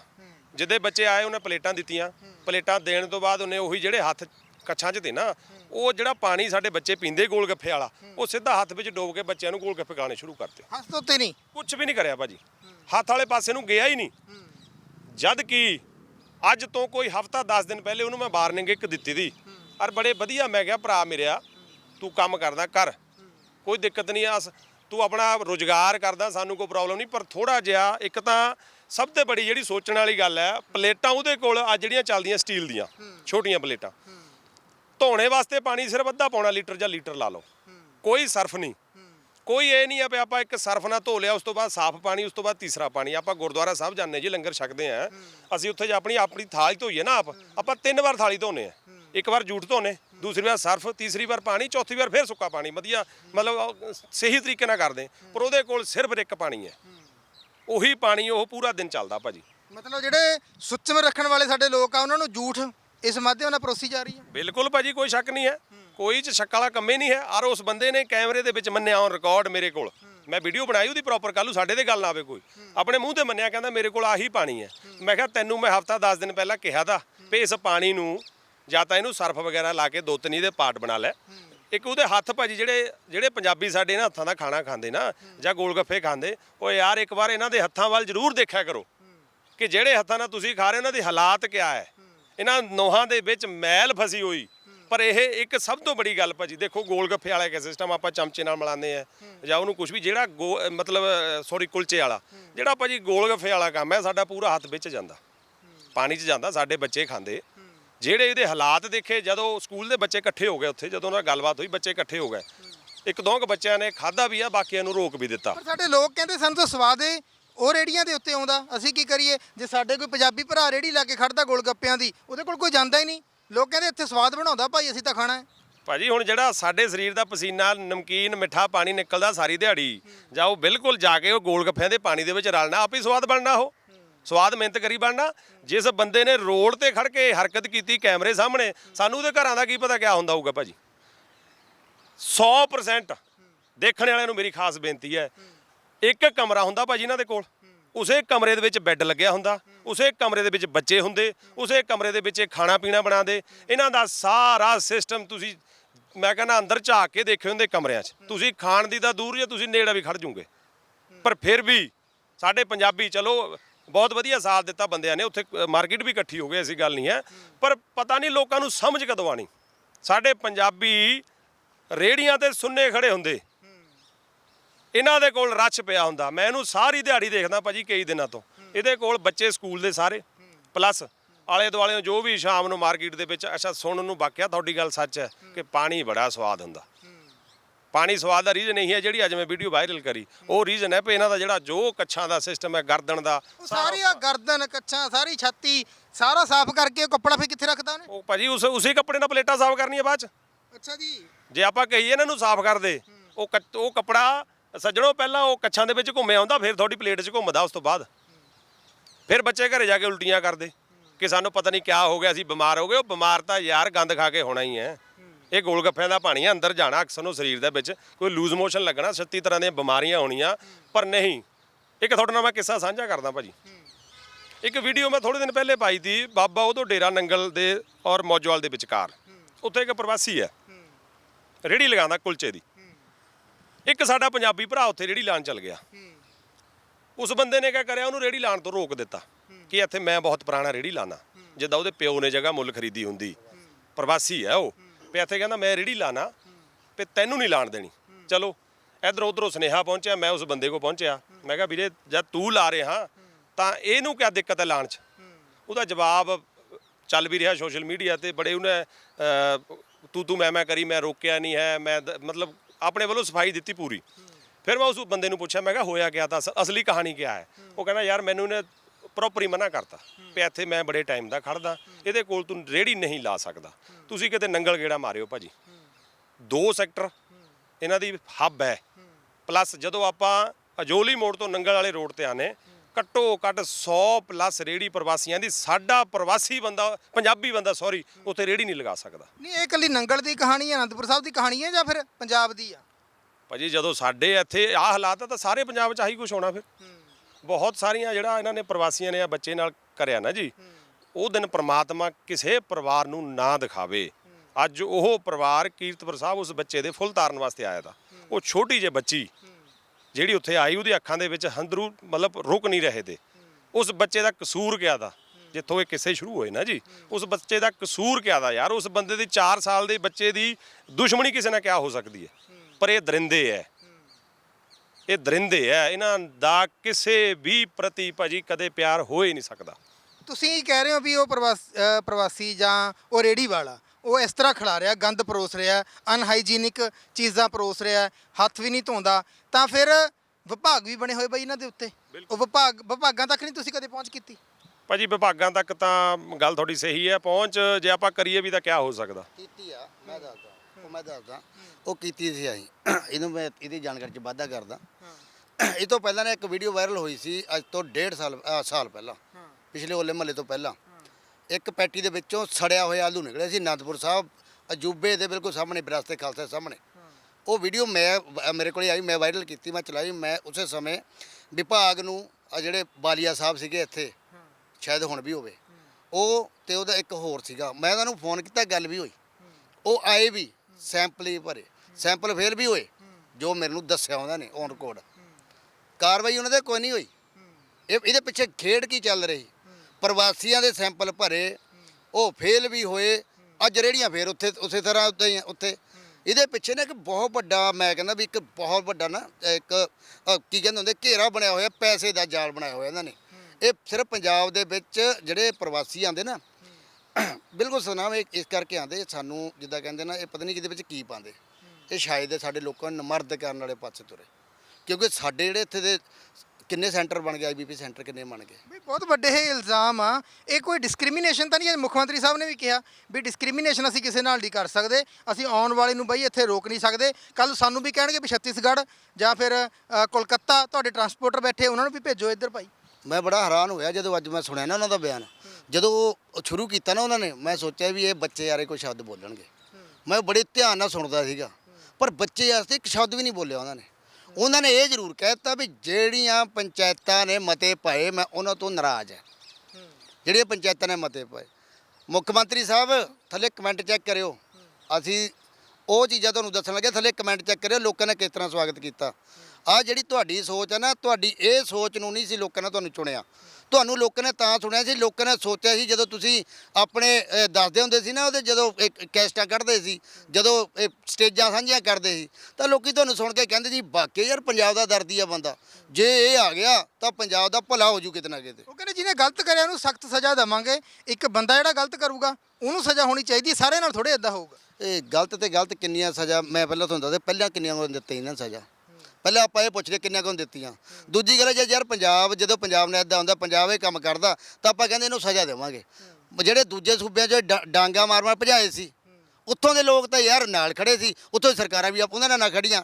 ਜਿੱਦੇ ਬੱਚੇ ਆਏ ਉਹਨੇ ਪਲੇਟਾਂ ਦਿੱਤੀਆਂ। ਪਲੇਟਾਂ ਦੇਣ ਤੋਂ ਬਾਅਦ ਉਹਨੇ ਉਹੀ ਜਿਹੜੇ ਹੱਥ ਕੱਛਾਂ 'ਚ ਦੇ ਨਾ ਉਹ ਜਿਹੜਾ ਪਾਣੀ ਸਾਡੇ ਬੱਚੇ ਪੀਂਦੇ ਗੋਲ ਗੱਫੇ ਵਾਲਾ ਉਹ ਸਿੱਧਾ ਹੱਥ ਵਿੱਚ ਡੋਬ ਕੇ ਬੱਚਿਆਂ ਨੂੰ ਗੋਲ ਗੱਫੇ ਖਾਣੇ ਸ਼ੁਰੂ ਕਰਤੇ ਹੱਥ ਤੋਂ ਉੱਤੇ ਨਹੀਂ? ਕੁਝ ਵੀ ਨਹੀਂ ਕਰਿਆ ਭਾਜੀ। ਹੱਥ ਵਾਲੇ ਪਾਸੇ ਨੂੰ ਗਿਆ ਹੀ ਨਹੀਂ। ਜਦ ਕਿ ਅੱਜ ਤੋਂ ਕੋਈ ਹਫਤਾ 10 ਦਿਨ ਪਹਿਲੇ ਉਹਨੂੰ ਮੈਂ ਵਾਰਨਿੰਗ ਇੱਕ ਦਿੱਤੀ ਦੀ। ਔਰ ਬੜੇ ਵਧੀਆ ਮੈਂ ਕਿਹਾ, ਭਰਾ ਮੇਰਿਆ, ਤੂੰ ਕੰਮ ਕਰਦਾ, ਕਰ। ਕੋਈ ਦਿੱਕਤ ਨਹੀਂ ਆਸ ਤੂੰ ਆਪਣਾ ਰੋਜ਼ਗਾਰ ਕਰਦਾ, ਸਾਨੂੰ ਕੋਈ ਪ੍ਰੋਬਲਮ ਨਹੀਂ। ਪਰ ਥੋੜਾ ਜਿਹਾ ਇੱਕ ਤਾਂ ਸਭ ਤੋਂ ਬੜੀ ਜਿਹੜੀ ਸੋਚਣ ਵਾਲੀ ਗੱਲ ਹੈ, ਪਲੇਟਾਂ ਉਹਦੇ ਕੋਲ ਆ ਜਿਹੜੀਆਂ ਚੱਲਦੀਆਂ ਸਟੀਲ ਦੀਆਂ, ਛੋਟੀਆਂ ਪਲੇਟਾਂ। ਧੋਣੇ ਵਾਸਤੇ ਪਾਣੀ ਸਿਰਫ ਅੱਧਾ ਪੌਣਾ ਲੀਟਰ ਜਾਂ ਲੀਟਰ ਲਾ ਲਓ। ਕੋਈ ਸਰਫ ਨਹੀਂ। ਕੋਈ ਇਹ ਨਹੀਂ ਆ ਵੀ ਆਪਾਂ ਇੱਕ ਸਰਫ ਨਾਲ ਧੋ ਲਿਆ ਉਸ ਤੋਂ ਬਾਅਦ ਸਾਫ਼ ਪਾਣੀ ਉਸ ਤੋਂ ਬਾਅਦ ਤੀਸਰਾ ਪਾਣੀ। ਆਪਾਂ ਗੁਰਦੁਆਰਾ ਸਾਹਿਬ ਜਾਂਦੇ ਜੀ ਲੰਗਰ ਛਕਦੇ ਆ ਅਸੀਂ ਉੱਥੇ ਜੇ ਆਪਣੀ ਆਪਣੀ ਥਾਲੀ ਧੋਈਏ ਨਾ ਆਪ। ਆਪਾਂ ਤਿੰਨ ਵਾਰ ਥਾਲੀ ਧੋਨੇ ਆ। ਇੱਕ ਵਾਰ ਜੂਠ ਧੋਨੇ ਦੂਸਰੀ ਵਾਰ ਸਰਫ ਤੀਸਰੀ ਵਾਰ ਪਾਣੀ ਚੌਥੀ ਵਾਰ ਫਿਰ ਸੁੱਕਾ ਪਾਣੀ। ਵਧੀਆ ਮਤਲਬ ਸਹੀ ਤਰੀਕੇ ਨਾਲ ਕਰਦੇ। ਪਰ ਉਹਦੇ ਕੋਲ ਸਿਰਫ ਇੱਕ ਪਾਣੀ ਹੈ। ਉਹੀ ਪਾਣੀ ਉਹ ਪੂਰਾ ਦਿਨ ਚੱਲਦਾ ਭਾਜੀ। ਮਤਲਬ ਜਿਹੜੇ ਸੁੱਚਮ ਰੱਖਣ ਵਾਲੇ ਸਾਡੇ ਲੋਕ ਆ ਉਹਨਾਂ ਨੂੰ ਝੂਠ ਇਸ ਮਾਧਿਅਮ ਨਾਲ ਪਰੋਸੀ ਜਾ ਰਹੀ ਹੈ। ਬਿਲਕੁਲ ਭਾਜੀ ਕੋਈ ਸ਼ੱਕ ਨਹੀਂ ਹੈ। ਕੋਈ ਚ ਸ਼ੱਕ ਵਾਲਾ ਕੰਮ ਹੀ ਨਹੀਂ ਹੈ। ਔਰ ਉਸ ਬੰਦੇ ਨੇ ਕੈਮਰੇ ਦੇ ਵਿੱਚ ਮੰਨਿਆ ਔਨ ਰਿਕਾਰਡ ਮੇਰੇ ਕੋਲ। ਮੈਂ ਵੀਡੀਓ ਬਣਾਈ, ਉਹਦੀ ਪ੍ਰੋਪਰ ਕੱਲ ਨੂੰ ਸਾਡੇ ਤੇ ਗੱਲ ਨਾ ਆਵੇ ਕੋਈ। ਆਪਣੇ ਮੂੰਹ ਤੇ ਮੰਨਿਆ, ਕਹਿੰਦਾ ਮੇਰੇ ਕੋਲ ਆਹੀ ਪਾਣੀ ਹੈ। ਮੈਂ ਕਿਹਾ, ਤੈਨੂੰ ਮੈਂ ਹਫਤਾ 10 ਦਿਨ ਪਹਿਲਾਂ ਕਿਹਾ ਦਾ ਵੀ ਇਸ ਪਾਣੀ ਨੂੰ ਜਾਂ ਤਾਂ ਇਹਨੂੰ ਸਰਫ ਵਗੈਰਾ ਲਾ ਕੇ ਦੋਤਨੀ ਦੇ ਪਾਟ ਬਣਾ ਲੈ। ਇੱਕ ਉਹਦੇ ਹੱਥ ਭਾਜੀ ਜਿਹੜੇ ਜਿਹੜੇ ਪੰਜਾਬੀ ਸਾਡੇ ਨਾ ਹੱਥਾਂ ਦਾ ਖਾਣਾ ਖਾਂਦੇ ਨਾ, ਜਾਂ ਗੋਲ ਗੱਫੇ ਖਾਂਦੇ, ਉਹ ਯਾਰ ਇੱਕ ਵਾਰ ਇਹਨਾਂ ਦੇ ਹੱਥਾਂ ਵੱਲ ਜ਼ਰੂਰ ਦੇਖਿਆ ਕਰੋ ਕਿ ਜਿਹੜੇ ਹੱਥਾਂ ਨਾਲ ਤੁਸੀਂ ਖਾ ਰਹੇ ਹੋ, ਉਹਨਾਂ ਦੇ ਹਾਲਾਤ ਕਿਆ ਹੈ? ਇਹਨਾਂ ਨੋਹਾਂ ਦੇ ਵਿੱਚ ਮੈਲ ਫਸੀ ਹੋਈ। ਪਰ ਇਹ ਇੱਕ ਸਭ ਤੋਂ ਬੜੀ ਗੱਲ ਭਾਜੀ, ਦੇਖੋ ਗੋਲ ਗੱਫੇ ਵਾਲਾ ਇੱਕ ਸਿਸਟਮ ਆਪਾਂ ਚਮਚੇ ਨਾਲ ਮਿਲਾਉਂਦੇ ਆ ਜਾਂ ਉਹਨੂੰ ਕੁਝ ਵੀ, ਜਿਹੜਾ ਗੋ- ਮਤਲਬ ਸੌਰੀ ਕੁਲਚੇ ਵਾਲਾ, ਜਿਹੜਾ ਭਾਜੀ ਗੋਲ ਗੱਫੇ ਵਾਲਾ ਕੰਮ ਹੈ, ਸਾਡਾ ਪੂਰਾ ਹੱਥ ਵਿੱਚ ਜਾਂਦਾ, ਪਾਣੀ 'ਚ ਜਾਂਦਾ, ਸਾਡੇ ਬੱਚੇ ਖਾਂਦੇ। ਜਿਹੜੇ ਇਹਦੇ ਹਾਲਾਤ ਦੇਖੇ, ਜਦੋਂ ਸਕੂਲ ਦੇ ਬੱਚੇ ਇਕੱਠੇ ਹੋ ਗਏ ਉੱਥੇ, ਜਦੋਂ ਉਹਨਾਂ ਨਾਲ ਗੱਲਬਾਤ ਹੋਈ, ਬੱਚੇ ਇਕੱਠੇ ਹੋ ਗਏ। ਇੱਕ ਦੋ ਕੁ ਬੱਚਿਆਂ ਨੇ ਖਾਦਾ ਵੀ ਆ, ਬਾਕੀਆਂ ਨੂੰ ਰੋਕ ਵੀ ਦਿੱਤਾ। ਪਰ ਸਾਡੇ ਲੋਕ ਕਹਿੰਦੇ ਸਾਨੂੰ ਤਾਂ ਸਵਾਦ ਏ, ਉਹ ਰੇੜੀਆਂ ਦੇ ਉੱਤੇ ਆਉਂਦਾ, ਅਸੀਂ ਕੀ ਕਰੀਏ? ਜੇ ਸਾਡੇ ਕੋਈ ਪੰਜਾਬੀ ਭਰਾ ਰੇੜੀ ਲਾ ਕੇ ਖੜਦਾ ਗੋਲ ਗੱਪਿਆਂ ਦੀ, ਉਹਦੇ ਕੋਲ ਕੋਈ ਜਾਂਦਾ ਹੀ ਨਹੀਂ। ਲੋਕ ਕਹਿੰਦੇ ਇੱਥੇ ਸਵਾਦ ਬਣਾਉਂਦਾ ਭਾਈ, ਅਸੀਂ ਤਾਂ ਖਾਣਾ ਹੈ। ਭਾਜੀ, ਹੁਣ ਜਿਹੜਾ ਸਾਡੇ ਸਰੀਰ ਦਾ ਪਸੀਨਾ, ਨਮਕੀਨ, ਮਿੱਠਾ ਪਾਣੀ ਨਿਕਲਦਾ ਸਾਰੀ ਦਿਹਾੜੀ, ਜਾਂ ਉਹ ਬਿਲਕੁਲ ਜਾ ਕੇ ਉਹ ਗੋਲ ਗੱਫਿਆਂ ਦੇ ਪਾਣੀ ਦੇ ਵਿੱਚ ਰਲਣਾ ਆਪ ਹੀ ਸਵਾਦ ਬਣਨਾ ਉਹ। ਸਵਾਦ ਮਿਹਨਤ ਕਰੀ ਬਣਨਾ। ਜਿਸ ਬੰਦੇ ਨੇ ਰੋਡ ਤੇ ਖੜ ਕੇ ਹਰਕਤ ਕੀਤੀ ਕੈਮਰੇ ਸਾਹਮਣੇ, ਸਾਨੂੰ ਉਹਦੇ ਘਰਾਂ ਦਾ ਕੀ ਪਤਾ ਕਿਆ ਹੁੰਦਾ ਹੋਊਗਾ ਭਾਜੀ। 100% ਦੇਖਣ ਵਾਲਿਆਂ ਨੂੰ ਮੇਰੀ ਖਾਸ ਬੇਨਤੀ ਹੈ। ਇੱਕ ਕਮਰਾ ਹੁੰਦਾ ਭਾਜੀ ਇਹਨਾਂ ਦੇ ਕੋਲ। ਉਸੇ ਕਮਰੇ ਦੇ ਵਿੱਚ ਬੈੱਡ ਲੱਗਿਆ ਹੁੰਦਾ, ਉਸੇ ਕਮਰੇ ਦੇ ਵਿੱਚ ਬੱਚੇ ਹੁੰਦੇ, ਉਸੇ ਕਮਰੇ ਦੇ ਵਿੱਚ ਇਹ ਖਾਣਾ ਪੀਣਾ ਬਣਾਉਂਦੇ, ਇਹਨਾਂ ਦਾ ਸਾਰਾ ਸਿਸਟਮ ਤੁਸੀਂ ਮੈਂ ਕਹਿੰਦਾ ਅੰਦਰ ਝਾਕ ਕੇ ਦੇਖੇ ਹੁੰਦੇ ਕਮਰਿਆਂ 'ਚ। ਤੁਸੀਂ ਖਾਣ ਦੀ ਤਾਂ ਦੂਰ ਜੇ ਤੁਸੀਂ ਨੇੜੇ ਵੀ ਖੜ ਜੂਗੇ। ਪਰ ਫਿਰ ਵੀ ਸਾਡੇ ਪੰਜਾਬੀ ਚਲੋ, ਬਹੁਤ ਵਧੀਆ ਸਾਥ ਦਿੱਤਾ ਬੰਦਿਆਂ ਨੇ, ਉੱਥੇ ਮਾਰਕੀਟ ਵੀ ਇਕੱਠੀ ਹੋ ਗਈ, ਐਸੀ ਗੱਲ ਨਹੀਂ ਹੈ। ਪਰ ਪਤਾ ਨਹੀਂ ਲੋਕਾਂ ਨੂੰ ਸਮਝ ਕਦੋਂ ਆਣੀ ਸਾਡੇ ਪੰਜਾਬੀ ਰੇੜੀਆਂ ਤੇ ਸੁੰਨੇ ਖੜੇ ਹੁੰਦੇ। ਇਹਨਾਂ ਦੇ ਕੋਲ ਰੱਛ ਪਿਆ ਹੁੰਦਾ। ਮੈਂ ਇਹਨੂੰ ਸਾਰੀ ਦਿਹਾੜੀ ਦੇਖਦਾ ਭਾਜੀ ਕਈ ਦਿਨਾਂ ਤੋਂ। ਇਹਦੇ ਕੋਲ ਬੱਚੇ ਸਕੂਲ ਦੇ ਸਾਰੇ ਪਲੱਸ ਆਲੇ ਦੁਆਲੇ ਜੋ ਵੀ ਸ਼ਾਮ ਨੂੰ ਮਾਰਕੀਟ ਦੇ ਵਿੱਚ ਅੱਛਾ ਸੁਣਨ ਨੂੰ ਬਾਕਿਆ ਤੁਹਾਡੀ ਗੱਲ ਸੱਚ ਹੈ ਕਿ ਪਾਣੀ ਬੜਾ ਸਵਾਦ ਹੁੰਦਾ। ਪਾਣੀ ਸਵਾਦ ਦਾ ਰੀਜ਼ਨ ਇਹੀ ਹੈ ਜਿਹੜੀ ਅੱਜ ਮੈਂ ਵੀਡੀਓ ਵਾਇਰਲ ਕਰੀ। ਉਹ ਰੀਜ਼ਨ ਹੈ ਕਿ ਇਹਨਾਂ ਦਾ ਜਿਹੜਾ ਜੋ ਕੱਛਾਂ ਦਾ ਸਿਸਟਮ ਹੈ ਗਰਦਨ ਦਾ ਸਾਰੀ ਆ ਗਰਦਨ ਕੱਛਾਂ ਸਾਰੀ ਛਾਤੀ ਸਾਰਾ ਸਾਫ਼ ਕਰਕੇ ਉਹ ਕੱਪੜਾ ਫੇ ਕਿੱਥੇ ਰੱਖਦਾ ਉਹਨੇ? ਉਹ ਭਾਜੀ ਉਸ ਉਸੇ ਕੱਪੜੇ ਨਾਲ ਪਲੇਟਾਂ ਸਾਫ਼ ਕਰਨੀਆਂ ਬਾਅਦ ਚ। ਅੱਛਾ ਜੀ। ਜੇ ਆਪਾਂ ਕਹੀਏ ਇਹਨਾਂ ਨੂੰ ਸਾਫ਼ ਕਰ ਦੇ ਉਹ ਉਹ ਕੱਪੜਾ ਸੱਜਣੋ, ਪਹਿਲਾਂ ਉਹ ਕੱਛਾਂ ਦੇ ਵਿੱਚ ਘੁੰਮਿਆ ਹੁੰਦਾ, ਫਿਰ ਤੁਹਾਡੀ ਪਲੇਟ 'ਚ ਘੁੰਮਦਾ ਉਸ ਤੋਂ ਬਾਅਦ। ਫਿਰ ਬੱਚੇ ਘਰੇ ਜਾ ਕੇ ਉਲਟੀਆਂ ਕਰਦੇ ਕਿ ਸਾਨੂੰ ਪਤਾ ਨਹੀਂ ਕਿਆ ਹੋ ਗਿਆ, ਅਸੀਂ ਬਿਮਾਰ ਹੋ ਗਏ। ਉਹ ਬਿਮਾਰ ਤਾਂ ਯਾਰ ਗੰਦ ਖਾ ਕੇ ਹੋਣਾ ਹੀ ਹੈ। ਇਹ ਗੋਲ ਗੱਫਿਆਂ ਦਾ ਪਾਣੀ ਹੈ ਅੰਦਰ ਜਾਣਾ ਅਕਸਰ ਨੂੰ ਸਰੀਰ ਦੇ ਵਿੱਚ। ਕੋਈ ਲੂਜ਼ ਮੋਸ਼ਨ ਲੱਗਣਾ 36 ਤਰ੍ਹਾਂ ਦੀਆਂ ਬਿਮਾਰੀਆਂ ਹੋਣੀਆਂ, ਪਰ ਨਹੀਂ। ਇੱਕ ਤੁਹਾਡੇ ਨਾਲ ਮੈਂ ਕਿੱਸਾ ਸਾਂਝਾ ਕਰਦਾ ਭਾਜੀ। ਇੱਕ ਵੀਡੀਓ ਮੈਂ ਥੋੜੇ ਦਿਨ ਪਹਿਲੇ ਪਾਈ ਸੀ, ਬਾਬਾ ਉਹ ਤੋਂ ਡੇਰਾ ਨੰਗਲ ਦੇ ਔਰ ਮੌਜਵਾਲ ਦੇ ਵਿਚਕਾਰ। ਉੱਥੇ ਇੱਕ ਪ੍ਰਵਾਸੀ ਹੈ। ਰੇੜੀ ਲਗਾਉਂਦਾ ਕੁਲਚੇ ਦੀ। ਇੱਕ ਸਾਡਾ ਪੰਜਾਬੀ ਭਰਾ ਉੱਥੇ ਰੇੜੀ ਲਾਣ ਚੱਲ ਗਿਆ। ਉਸ ਬੰਦੇ ਨੇ ਕਿਆ ਕਰਿਆ? ਉਹਨੂੰ ਰੇੜੀ ਲਾਣ ਤੋਂ ਰੋਕ ਦਿੱਤਾ ਕਿ ਇੱਥੇ ਮੈਂ ਬਹੁਤ ਪੁਰਾਣਾ ਰੇੜੀ ਲਾਣਾ ਜਿੱਦਾਂ ਉਹਦੇ ਪਿਓ ਨੇ ਜਗ੍ਹਾ ਮੁੱਲ ਖਰੀਦੀ ਹੁੰਦੀ। ਪ੍ਰਵਾਸੀ ਹੈ ਉਹ। ਵੀ ਇੱਥੇ ਕਹਿੰਦਾ, ਮੈਂ ਰੇੜੀ ਲਾਣਾ ਤੇ ਤੈਨੂੰ ਨਹੀਂ ਲਾਣ ਦੇਣੀ। ਚਲੋ, ਇਧਰ ਉਧਰੋਂ ਸੁਨੇਹਾ ਪਹੁੰਚਿਆ, ਮੈਂ ਉਸ ਬੰਦੇ ਕੋਲ ਪਹੁੰਚਿਆ। ਮੈਂ ਕਿਹਾ, ਵੀਰੇ, ਜਦ ਤੂੰ ਲਾ ਰਿਹਾ ਤਾਂ ਇਹਨੂੰ ਕਿਆ ਦਿੱਕਤ ਹੈ ਲਾਣ 'ਚ? ਉਹਦਾ ਜਵਾਬ ਚੱਲ ਵੀ ਰਿਹਾ ਸੋਸ਼ਲ ਮੀਡੀਆ ਤੇ। ਬੜੇ ਉਹਨੇ ਤੂੰ ਤੂੰ ਮੈਂ ਮੈਂ ਕਰੀ, ਮੈਂ ਰੋਕਿਆ ਨਹੀਂ ਹੈ। ਮੈਂ ਮਤਲਬ ਆਪਣੇ ਵੱਲੋਂ ਸਫ਼ਾਈ ਦਿੱਤੀ ਪੂਰੀ। ਫਿਰ ਮੈਂ ਉਸ ਬੰਦੇ ਨੂੰ ਪੁੱਛਿਆ, ਮੈਂ ਕਿਹਾ, ਹੋਇਆ ਕਿਆ ਤਾਂ? ਅਸ- ਅਸਲੀ ਕਹਾਣੀ ਕਿਆ ਹੈ? ਉਹ ਕਹਿੰਦਾ, ਯਾਰ, ਮੈਨੂੰ ਇਹਨੇ ਪ੍ਰੋਪਰ ਹੀ ਮਨਾ ਕਰਤਾ ਵੀ ਇੱਥੇ ਮੈਂ ਬੜੇ ਟਾਈਮ ਦਾ ਖੜਦਾ। ਇਹਦੇ ਕੋਲ ਤੂੰ ਰੇੜੀ ਨਹੀਂ ਲਾ ਸਕਦਾ। ਤੁਸੀਂ ਕਿਤੇ ਨੰਗਲ ਗੇੜਾ ਮਾਰਿਓ ਭਾਜੀ। ਦੋ ਸੈਕਟਰ ਇਹਨਾਂ ਦੀ ਹੱਬ ਹੈ। ਪਲੱਸ ਜਦੋਂ ਆਪਾਂ ਅਜੋਲੀ ਮੋੜ ਤੋਂ ਨੰਗਲ ਵਾਲੇ ਰੋਡ ਤੇ ਆਨੇ ਘੱਟੋ ਘੱਟ 100 ਪਲੱਸ ਰੇੜੀ ਪ੍ਰਵਾਸੀਆਂ ਦੀ ਸਾਡਾ ਪ੍ਰਵਾਸੀ ਬੰਦਾ ਪੰਜਾਬੀ ਬੰਦਾ ਸੌਰੀ ਉੱਥੇ ਰੇੜੀ ਨਹੀਂ ਲਗਾ ਸਕਦਾ। ਨਹੀਂ ਇਹ ਇਕੱਲੀ ਨੰਗਲ ਦੀ ਕਹਾਣੀ ਹੈ ਅਨੰਦਪੁਰ ਸਾਹਿਬ ਦੀ ਕਹਾਣੀ ਹੈ ਜਾਂ ਫਿਰ ਪੰਜਾਬ ਦੀ ਆ? ਭਾਜੀ ਜਦੋਂ ਸਾਡੇ ਇੱਥੇ ਆਹ ਹਾਲਾਤ ਆ ਤਾਂ ਸਾਰੇ ਪੰਜਾਬ 'ਚ ਆਹੀ ਕੁਝ ਹੋਣਾ ਫਿਰ। ਬਹੁਤ ਸਾਰੀਆਂ ਜਿਹੜਾ ਇਹਨਾਂ ਨੇ ਪ੍ਰਵਾਸੀਆਂ ਨੇ ਆ ਬੱਚੇ ਨਾਲ ਕਰਿਆ ਨਾ ਜੀ ਉਹ ਦਿਨ ਪ੍ਰਮਾਤਮਾ ਕਿਸੇ ਪਰਿਵਾਰ ਨੂੰ ਨਾ ਦਿਖਾਵੇ। ਅੱਜ ਉਹ ਪਰਿਵਾਰ ਕੀਰਤਪੁਰ ਸਾਹਿਬ ਉਸ ਬੱਚੇ ਦੇ ਫੁੱਲ ਤਾਰਨ ਵਾਸਤੇ ਆਇਆ ਤਾ। ਉਹ ਛੋਟੀ ਜਿਹੀ ਬੱਚੀ ਜਿਹੜੀ ਉੱਥੇ ਆਈ ਉਹਦੀ ਅੱਖਾਂ ਦੇ ਵਿੱਚ ਹੰਝਰੂ ਮਤਲਬ ਰੁਕ ਨਹੀਂ ਰਹੇ ਤੇ। ਉਸ ਬੱਚੇ ਦਾ ਕਸੂਰ ਕਿਆ ਦਾ? ਜਿੱਥੋਂ ਇਹ ਕਿੱਸੇ ਸ਼ੁਰੂ ਹੋਏ ਨਾ ਜੀ। ਉਸ ਬੱਚੇ ਦਾ ਕਸੂਰ ਕਿਆ ਦਾ ਯਾਰ? ਉਸ ਬੰਦੇ ਦੀ 4 ਸਾਲ ਦੇ ਬੱਚੇ ਦੀ ਦੁਸ਼ਮਣੀ ਕਿਸੇ ਨਾਲ ਕਿਆ ਹੋ ਸਕਦੀ ਹੈ? ਪਰ ਇਹ ਦਰਿੰਦੇ ਹੈ। ਇਹ ਦਰਿੰਦੇ ਹੈ। ਇਹਨਾਂ ਦਾ ਕਿਸੇ ਵੀ ਪ੍ਰਤੀ ਭਾਜੀ ਕਦੇ ਪਿਆਰ ਹੋ ਹੀ ਨਹੀਂ ਸਕਦਾ। ਤੁਸੀਂ ਕਹਿ ਰਹੇ ਹੋ ਵੀ ਉਹ ਪ੍ਰਵਾਸ- ਪ੍ਰਵਾਸੀ ਜਾਂ ਉਹ ਰੇੜੀ ਵਾਲਾ। ਉਹ ਇਸ ਤਰ੍ਹਾਂ ਖਿਲਾ ਰਿਹਾ ਗੰਦ ਪਰੋਸ ਰਿਹਾ ਅਨਹਾਈਜੀਨਿਕ ਚੀਜ਼ਾਂ ਪਰੋਸ ਰਿਹਾ ਹੱਥ ਵੀ ਨਹੀਂ ਧੋਂਦਾ ਤਾਂ ਫਿਰ ਵਿਭਾਗ ਵੀ ਬਣੇ ਹੋਏ ਬਈ ਇਹਨਾਂ ਦੇ ਉੱਤੇ। ਉਹ ਵਿਭਾਗ ਵਿਭਾਗਾਂ ਤੱਕ ਨਹੀਂ ਤੁਸੀਂ ਕਦੇ ਪਹੁੰਚ ਕੀਤੀ? ਭਾਜੀ ਵਿਭਾਗਾਂ ਤੱਕ ਤਾਂ ਗੱਲ ਤੁਹਾਡੀ ਸਹੀ ਹੈ ਪਹੁੰਚ ਜੇ ਆਪਾਂ ਕਰੀਏ ਵੀ ਤਾਂ ਕਿਆ ਹੋ ਸਕਦਾ। ਕੀਤੀ ਆ ਮੈਂ ਦੱਸਦਾ ਉਹ ਮੈਂ ਦੱਸਦਾ ਉਹ ਕੀਤੀ ਸੀ ਅਸੀਂ। ਇਹਨੂੰ ਮੈਂ ਇਹਦੀ ਜਾਣਕਾਰੀ ਚ ਵਾਧਾ ਕਰਦਾ। ਇਹ ਤੋਂ ਪਹਿਲਾਂ ਨਾ ਇੱਕ ਵੀਡੀਓ ਵਾਇਰਲ ਹੋਈ ਸੀ ਅੱਜ ਤੋਂ ਡੇਢ ਸਾਲ ਅ, ਸਾਲ ਪਹਿਲਾਂ ਪਿਛਲੇ ਹੋਲੇ ਮਹੱਲੇ ਤੋਂ ਪਹਿਲਾਂ। ਇੱਕ ਪੈਟੀ ਦੇ ਵਿੱਚੋਂ ਸੜਿਆ ਹੋਇਆ ਆਲੂ ਨਿਕਲਿਆ ਸੀ ਅਨੰਦਪੁਰ ਸਾਹਿਬ ਅਜੂਬੇ ਦੇ ਬਿਲਕੁਲ ਸਾਹਮਣੇ ਵਿਰਾਸਤੇ ਖਾਲਸਾ ਸਾਹਮਣੇ। ਉਹ ਵੀਡੀਓ ਮੈਂ ਅ, ਮੇਰੇ ਕੋਲੇ ਆਈ ਮੈਂ ਵਾਇਰਲ ਕੀਤੀ ਮੈਂ ਚਲਾਈ ਮੈਂ ਉਸੇ ਸਮੇਂ ਵਿਭਾਗ ਨੂੰ ਆ ਜਿਹੜੇ ਬਾਲੀਆ ਸਾਹਿਬ ਸੀਗੇ ਇੱਥੇ ਸ਼ਾਇਦ ਹੁਣ ਵੀ ਹੋਵੇ। ਉਹ ਤੇ ਉਹਦਾ ਇੱਕ ਹੋਰ ਸੀਗਾ ਮੈਂ ਉਹਨਾਂ ਨੂੰ ਫੋਨ ਕੀਤਾ ਗੱਲ ਵੀ ਹੋਈ। ਉਹ ਆਏ ਵੀ ਸੈਂਪਲ ਹੀ ਭਰੇ। ਸੈਂਪਲ ਫੇਲ ਵੀ ਹੋਏ ਜੋ ਮੈਨੂੰ ਦੱਸਿਆ ਉਹਨਾਂ ਨੇ ਔਨ ਰਿਕਾਰਡ ਕਾਰਵਾਈ ਉਹਨਾਂ ਦੇ ਕੋਈ ਨਹੀਂ ਹੋਈ। ਇਹ ਇਹਦੇ ਪਿੱਛੇ ਖੇਡ ਕੀ ਚੱਲ ਰਹੀ? ਪ੍ਰਵਾਸੀਆਂ ਦੇ ਸੈਂਪਲ ਭਰੇ ਉਹ ਫੇਲ ਵੀ ਹੋਏ ਅੱਜ ਰੇੜੀਆਂ ਫੇਰ ਉੱਥੇ ਉਸੇ ਤਰ੍ਹਾਂ ਉੱਤੇ ਹੀ ਆ, ਉੱਥੇ। ਇਹਦੇ ਪਿੱਛੇ ਨਾ ਇੱਕ ਬਹੁਤ ਵੱਡਾ ਮੈਂ ਕਹਿੰਦਾ ਵੀ ਇੱਕ ਬਹੁਤ ਵੱਡਾ ਨਾ ਇੱਕ ਅ, ਕੀ ਕਹਿੰਦੇ ਹੁੰਦੇ ਘੇਰਾ ਬਣਿਆ ਹੋਇਆ ਪੈਸੇ ਦਾ ਜਾਲ ਬਣਾਇਆ ਹੋਇਆ ਇਹਨਾਂ ਨੇ। ਇਹ ਸਿਰਫ ਪੰਜਾਬ ਦੇ ਵਿੱਚ ਜਿਹੜੇ ਪ੍ਰਵਾਸੀ ਆਂਦੇ ਨਾ ਬਿਲਕੁਲ ਸੁਨਾਮ ਇਹ ਇਸ ਕਰਕੇ ਆਂਦੇ ਸਾਨੂੰ ਜਿੱਦਾਂ ਕਹਿੰਦੇ ਨਾ ਇਹ ਪਤਾ ਨਹੀਂ ਕਿਹਦੇ ਵਿੱਚ ਕੀ ਪਾਉਂਦੇ। ਇਹ ਸ਼ਾਇਦ ਸਾਡੇ ਲੋਕਾਂ ਨੂੰ ਨਮਰਦ ਕਰਨ ਵਾਲੇ ਪਾਸੇ ਤੁਰੇ। ਕਿਉਂਕਿ ਸਾਡੇ ਜਿਹੜੇ ਇੱਥੇ ਦੇ ਕਿੰਨੇ ਸੈਂਟਰ ਬਣ ਗਏ ਆਈਬੀਪੀ ਸੈਂਟਰ ਕਿੰਨੇ ਬਣ ਗਏ? ਵੀ ਬਹੁਤ ਵੱਡੇ ਇਹ ਇਲਜ਼ਾਮ ਆ। ਇਹ ਕੋਈ ਡਿਸਕ੍ਰਿਮੀਨੇਸ਼ਨ ਤਾਂ ਨਹੀਂ ਹੈ ਮੁੱਖ ਮੰਤਰੀ ਸਾਹਿਬ ਨੇ ਵੀ ਕਿਹਾ ਵੀ ਡਿਸਕ੍ਰਿਮੀਨੇਸ਼ਨ ਅਸੀਂ ਕਿਸੇ ਨਾਲ ਨਹੀਂ ਕਰ ਸਕਦੇ ਅਸੀਂ ਆਉਣ ਵਾਲੇ ਨੂੰ ਬਈ ਇੱਥੇ ਰੋਕ ਨਹੀਂ ਸਕਦੇ। ਕੱਲ ਸਾਨੂੰ ਵੀ ਕਹਿਣਗੇ ਵੀ ਛੱਤੀਸਗੜ੍ਹ ਜਾਂ ਫਿਰ ਅ, ਕੋਲਕਾਤਾ ਤੁਹਾਡੇ ਟਰਾਂਸਪੋਰਟਰ ਬੈਠੇ ਉਹਨਾਂ ਨੂੰ ਵੀ ਭੇਜੋ ਇੱਧਰ ਭਾਈ। ਮੈਂ ਬੜਾ ਹੈਰਾਨ ਹੋਇਆ ਜਦੋਂ ਅੱਜ ਮੈਂ ਸੁਣਿਆ ਨਾ ਉਹਨਾਂ ਦਾ ਬਿਆਨ। ਜਦੋਂ ਉਹ ਸ਼ੁਰੂ ਕੀਤਾ ਨਾ ਉਹਨਾਂ ਨੇ ਮੈਂ ਸੋਚਿਆ ਵੀ ਇਹ ਬੱਚੇ ਯਾਰੇ ਕੋਈ ਸ਼ਬਦ ਬੋਲਣਗੇ। ਮੈਂ ਬੜੇ ਧਿਆਨ ਨਾਲ ਸੁਣਦਾ ਸੀਗਾ। ਪਰ ਬੱਚੇ ਵਾਸਤੇ ਇੱਕ ਸ਼ਬਦ ਵੀ ਨਹੀਂ ਬੋਲਿਆ ਉਹਨਾਂ ਨੇ। ਉਹਨਾਂ ਨੇ ਇਹ ਜ਼ਰੂਰ ਕਹਿਤਾ ਵੀ ਜਿਹੜੀਆਂ ਪੰਚਾਇਤਾਂ ਨੇ ਮਤੇ ਪਾਏ, ਮੈਂ ਉਹਨਾਂ ਤੋਂ ਨਾਰਾਜ਼ ਹਾਂ। ਜਿਹੜੀਆਂ ਪੰਚਾਇਤਾਂ ਨੇ ਮਤੇ ਪਾਏ। ਮੁੱਖ ਮੰਤਰੀ ਸਾਹਿਬ, ਥੱਲੇ ਕਮੈਂਟ ਚੈੱਕ ਕਰਿਓ। ਅਸੀਂ ਉਹ ਚੀਜ਼ਾਂ ਤੁਹਾਨੂੰ ਦੱਸਣ ਲੱਗੇ, ਥੱਲੇ ਕਮੈਂਟ ਚੈੱਕ ਕਰਿਓ, ਲੋਕਾਂ ਨੇ ਕਿਸ ਤਰ੍ਹਾਂ ਸਵਾਗਤ ਕੀਤਾ। ਆ ਜਿਹੜੀ ਤੁਹਾਡੀ ਸੋਚ ਹੈ ਨਾ, ਤੁਹਾਡੀ ਇਹ ਸੋਚ ਨੂੰ ਨਹੀਂ ਸੀ ਲੋਕਾਂ ਨੇ ਤੁਹਾਨੂੰ ਚੁਣਿਆ। ਤੁਹਾਨੂੰ ਲੋਕਾਂ ਨੇ ਤਾਂ ਸੁਣਿਆ ਸੀ ਲੋਕਾਂ ਨੇ ਸੋਚਿਆ ਸੀ ਜਦੋਂ ਤੁਸੀਂ ਆਪਣੇ ਅ, ਦੱਸਦੇ ਹੁੰਦੇ ਸੀ ਨਾ ਉਹਦੇ ਜਦੋਂ ਇੱਕ ਕੈਸਟਾਂ ਕੱਢਦੇ ਸੀ ਜਦੋਂ ਇਹ ਸਟੇਜਾਂ ਸਾਂਝੀਆਂ ਕਰਦੇ ਸੀ ਤਾਂ ਲੋਕੀ ਤੁਹਾਨੂੰ ਸੁਣ ਕੇ ਕਹਿੰਦੇ ਜੀ ਵਾਕਈ ਯਾਰ ਪੰਜਾਬ ਦਾ ਦਰਦੀ ਆ ਬੰਦਾ ਜੇ ਇਹ ਆ ਗਿਆ ਤਾਂ ਪੰਜਾਬ ਦਾ ਭਲਾ ਹੋ ਜੂ ਕਿਤੇ ਨਾ ਕਿਤੇ। ਉਹ ਕਹਿੰਦੇ ਜਿਹਨੇ ਗਲਤ ਕਰਿਆ ਉਹਨੂੰ ਸਖਤ ਸਜ਼ਾ ਦੇਵਾਂਗੇ ਇੱਕ ਬੰਦਾ ਜਿਹੜਾ ਗਲਤ ਕਰੂਗਾ ਉਹਨੂੰ ਸਜ਼ਾ ਹੋਣੀ ਚਾਹੀਦੀ ਸਾਰੇ ਨਾਲ ਥੋੜੇ ਇਦਾਂ ਹੋਊਗਾ। ਇਹ ਗਲਤ ਤੇ ਗਲਤ ਕਿੰਨੀਆਂ ਸਜ਼ਾ ਮੈਂ ਪਹਿਲਾਂ ਤੁਹਾਨੂੰ ਦੱਸਦਾ ਪਹਿਲਾਂ ਕਿੰਨੀਆਂ ਨੂੰ ਦਿੱਤੀ ਇਹਨਾਂ ਸਜ਼ਾ। ਪਹਿਲਾਂ ਆਪਾਂ ਇਹ ਪੁੱਛਦੇ ਕਿੰਨੀਆਂ ਕੁ ਦਿੱਤੀਆਂ। ਦੂਜੀ ਗੱਲ ਜੇ ਯਾਰ ਪੰਜਾਬ, ਜਦੋਂ ਪੰਜਾਬ ਨੇ ਇਦਾਂ ਹੁੰਦਾ, ਪੰਜਾਬ ਇਹ ਕੰਮ ਕਰਦਾ, ਤਾਂ ਆਪਾਂ ਕਹਿੰਦੇ ਇਹਨੂੰ ਸਜ਼ਾ ਦੇਵਾਂਗੇ। ਜਿਹੜੇ ਦੂਜੇ ਸੂਬਿਆਂ 'ਚ ਡਾ- ਡਾਂਗਾ ਮਾਰ ਮਾਰ ਭਜਾਏ ਸੀ, ਉੱਥੋਂ ਦੇ ਲੋਕ ਤਾਂ ਯਾਰ ਨਾਲ ਖੜੇ ਸੀ, ਉੱਥੋਂ ਦੀ ਸਰਕਾਰਾਂ ਵੀ ਆਪ- ਉਹਨਾਂ ਨਾਲ ਨਾ ਖੜੀਆਂ।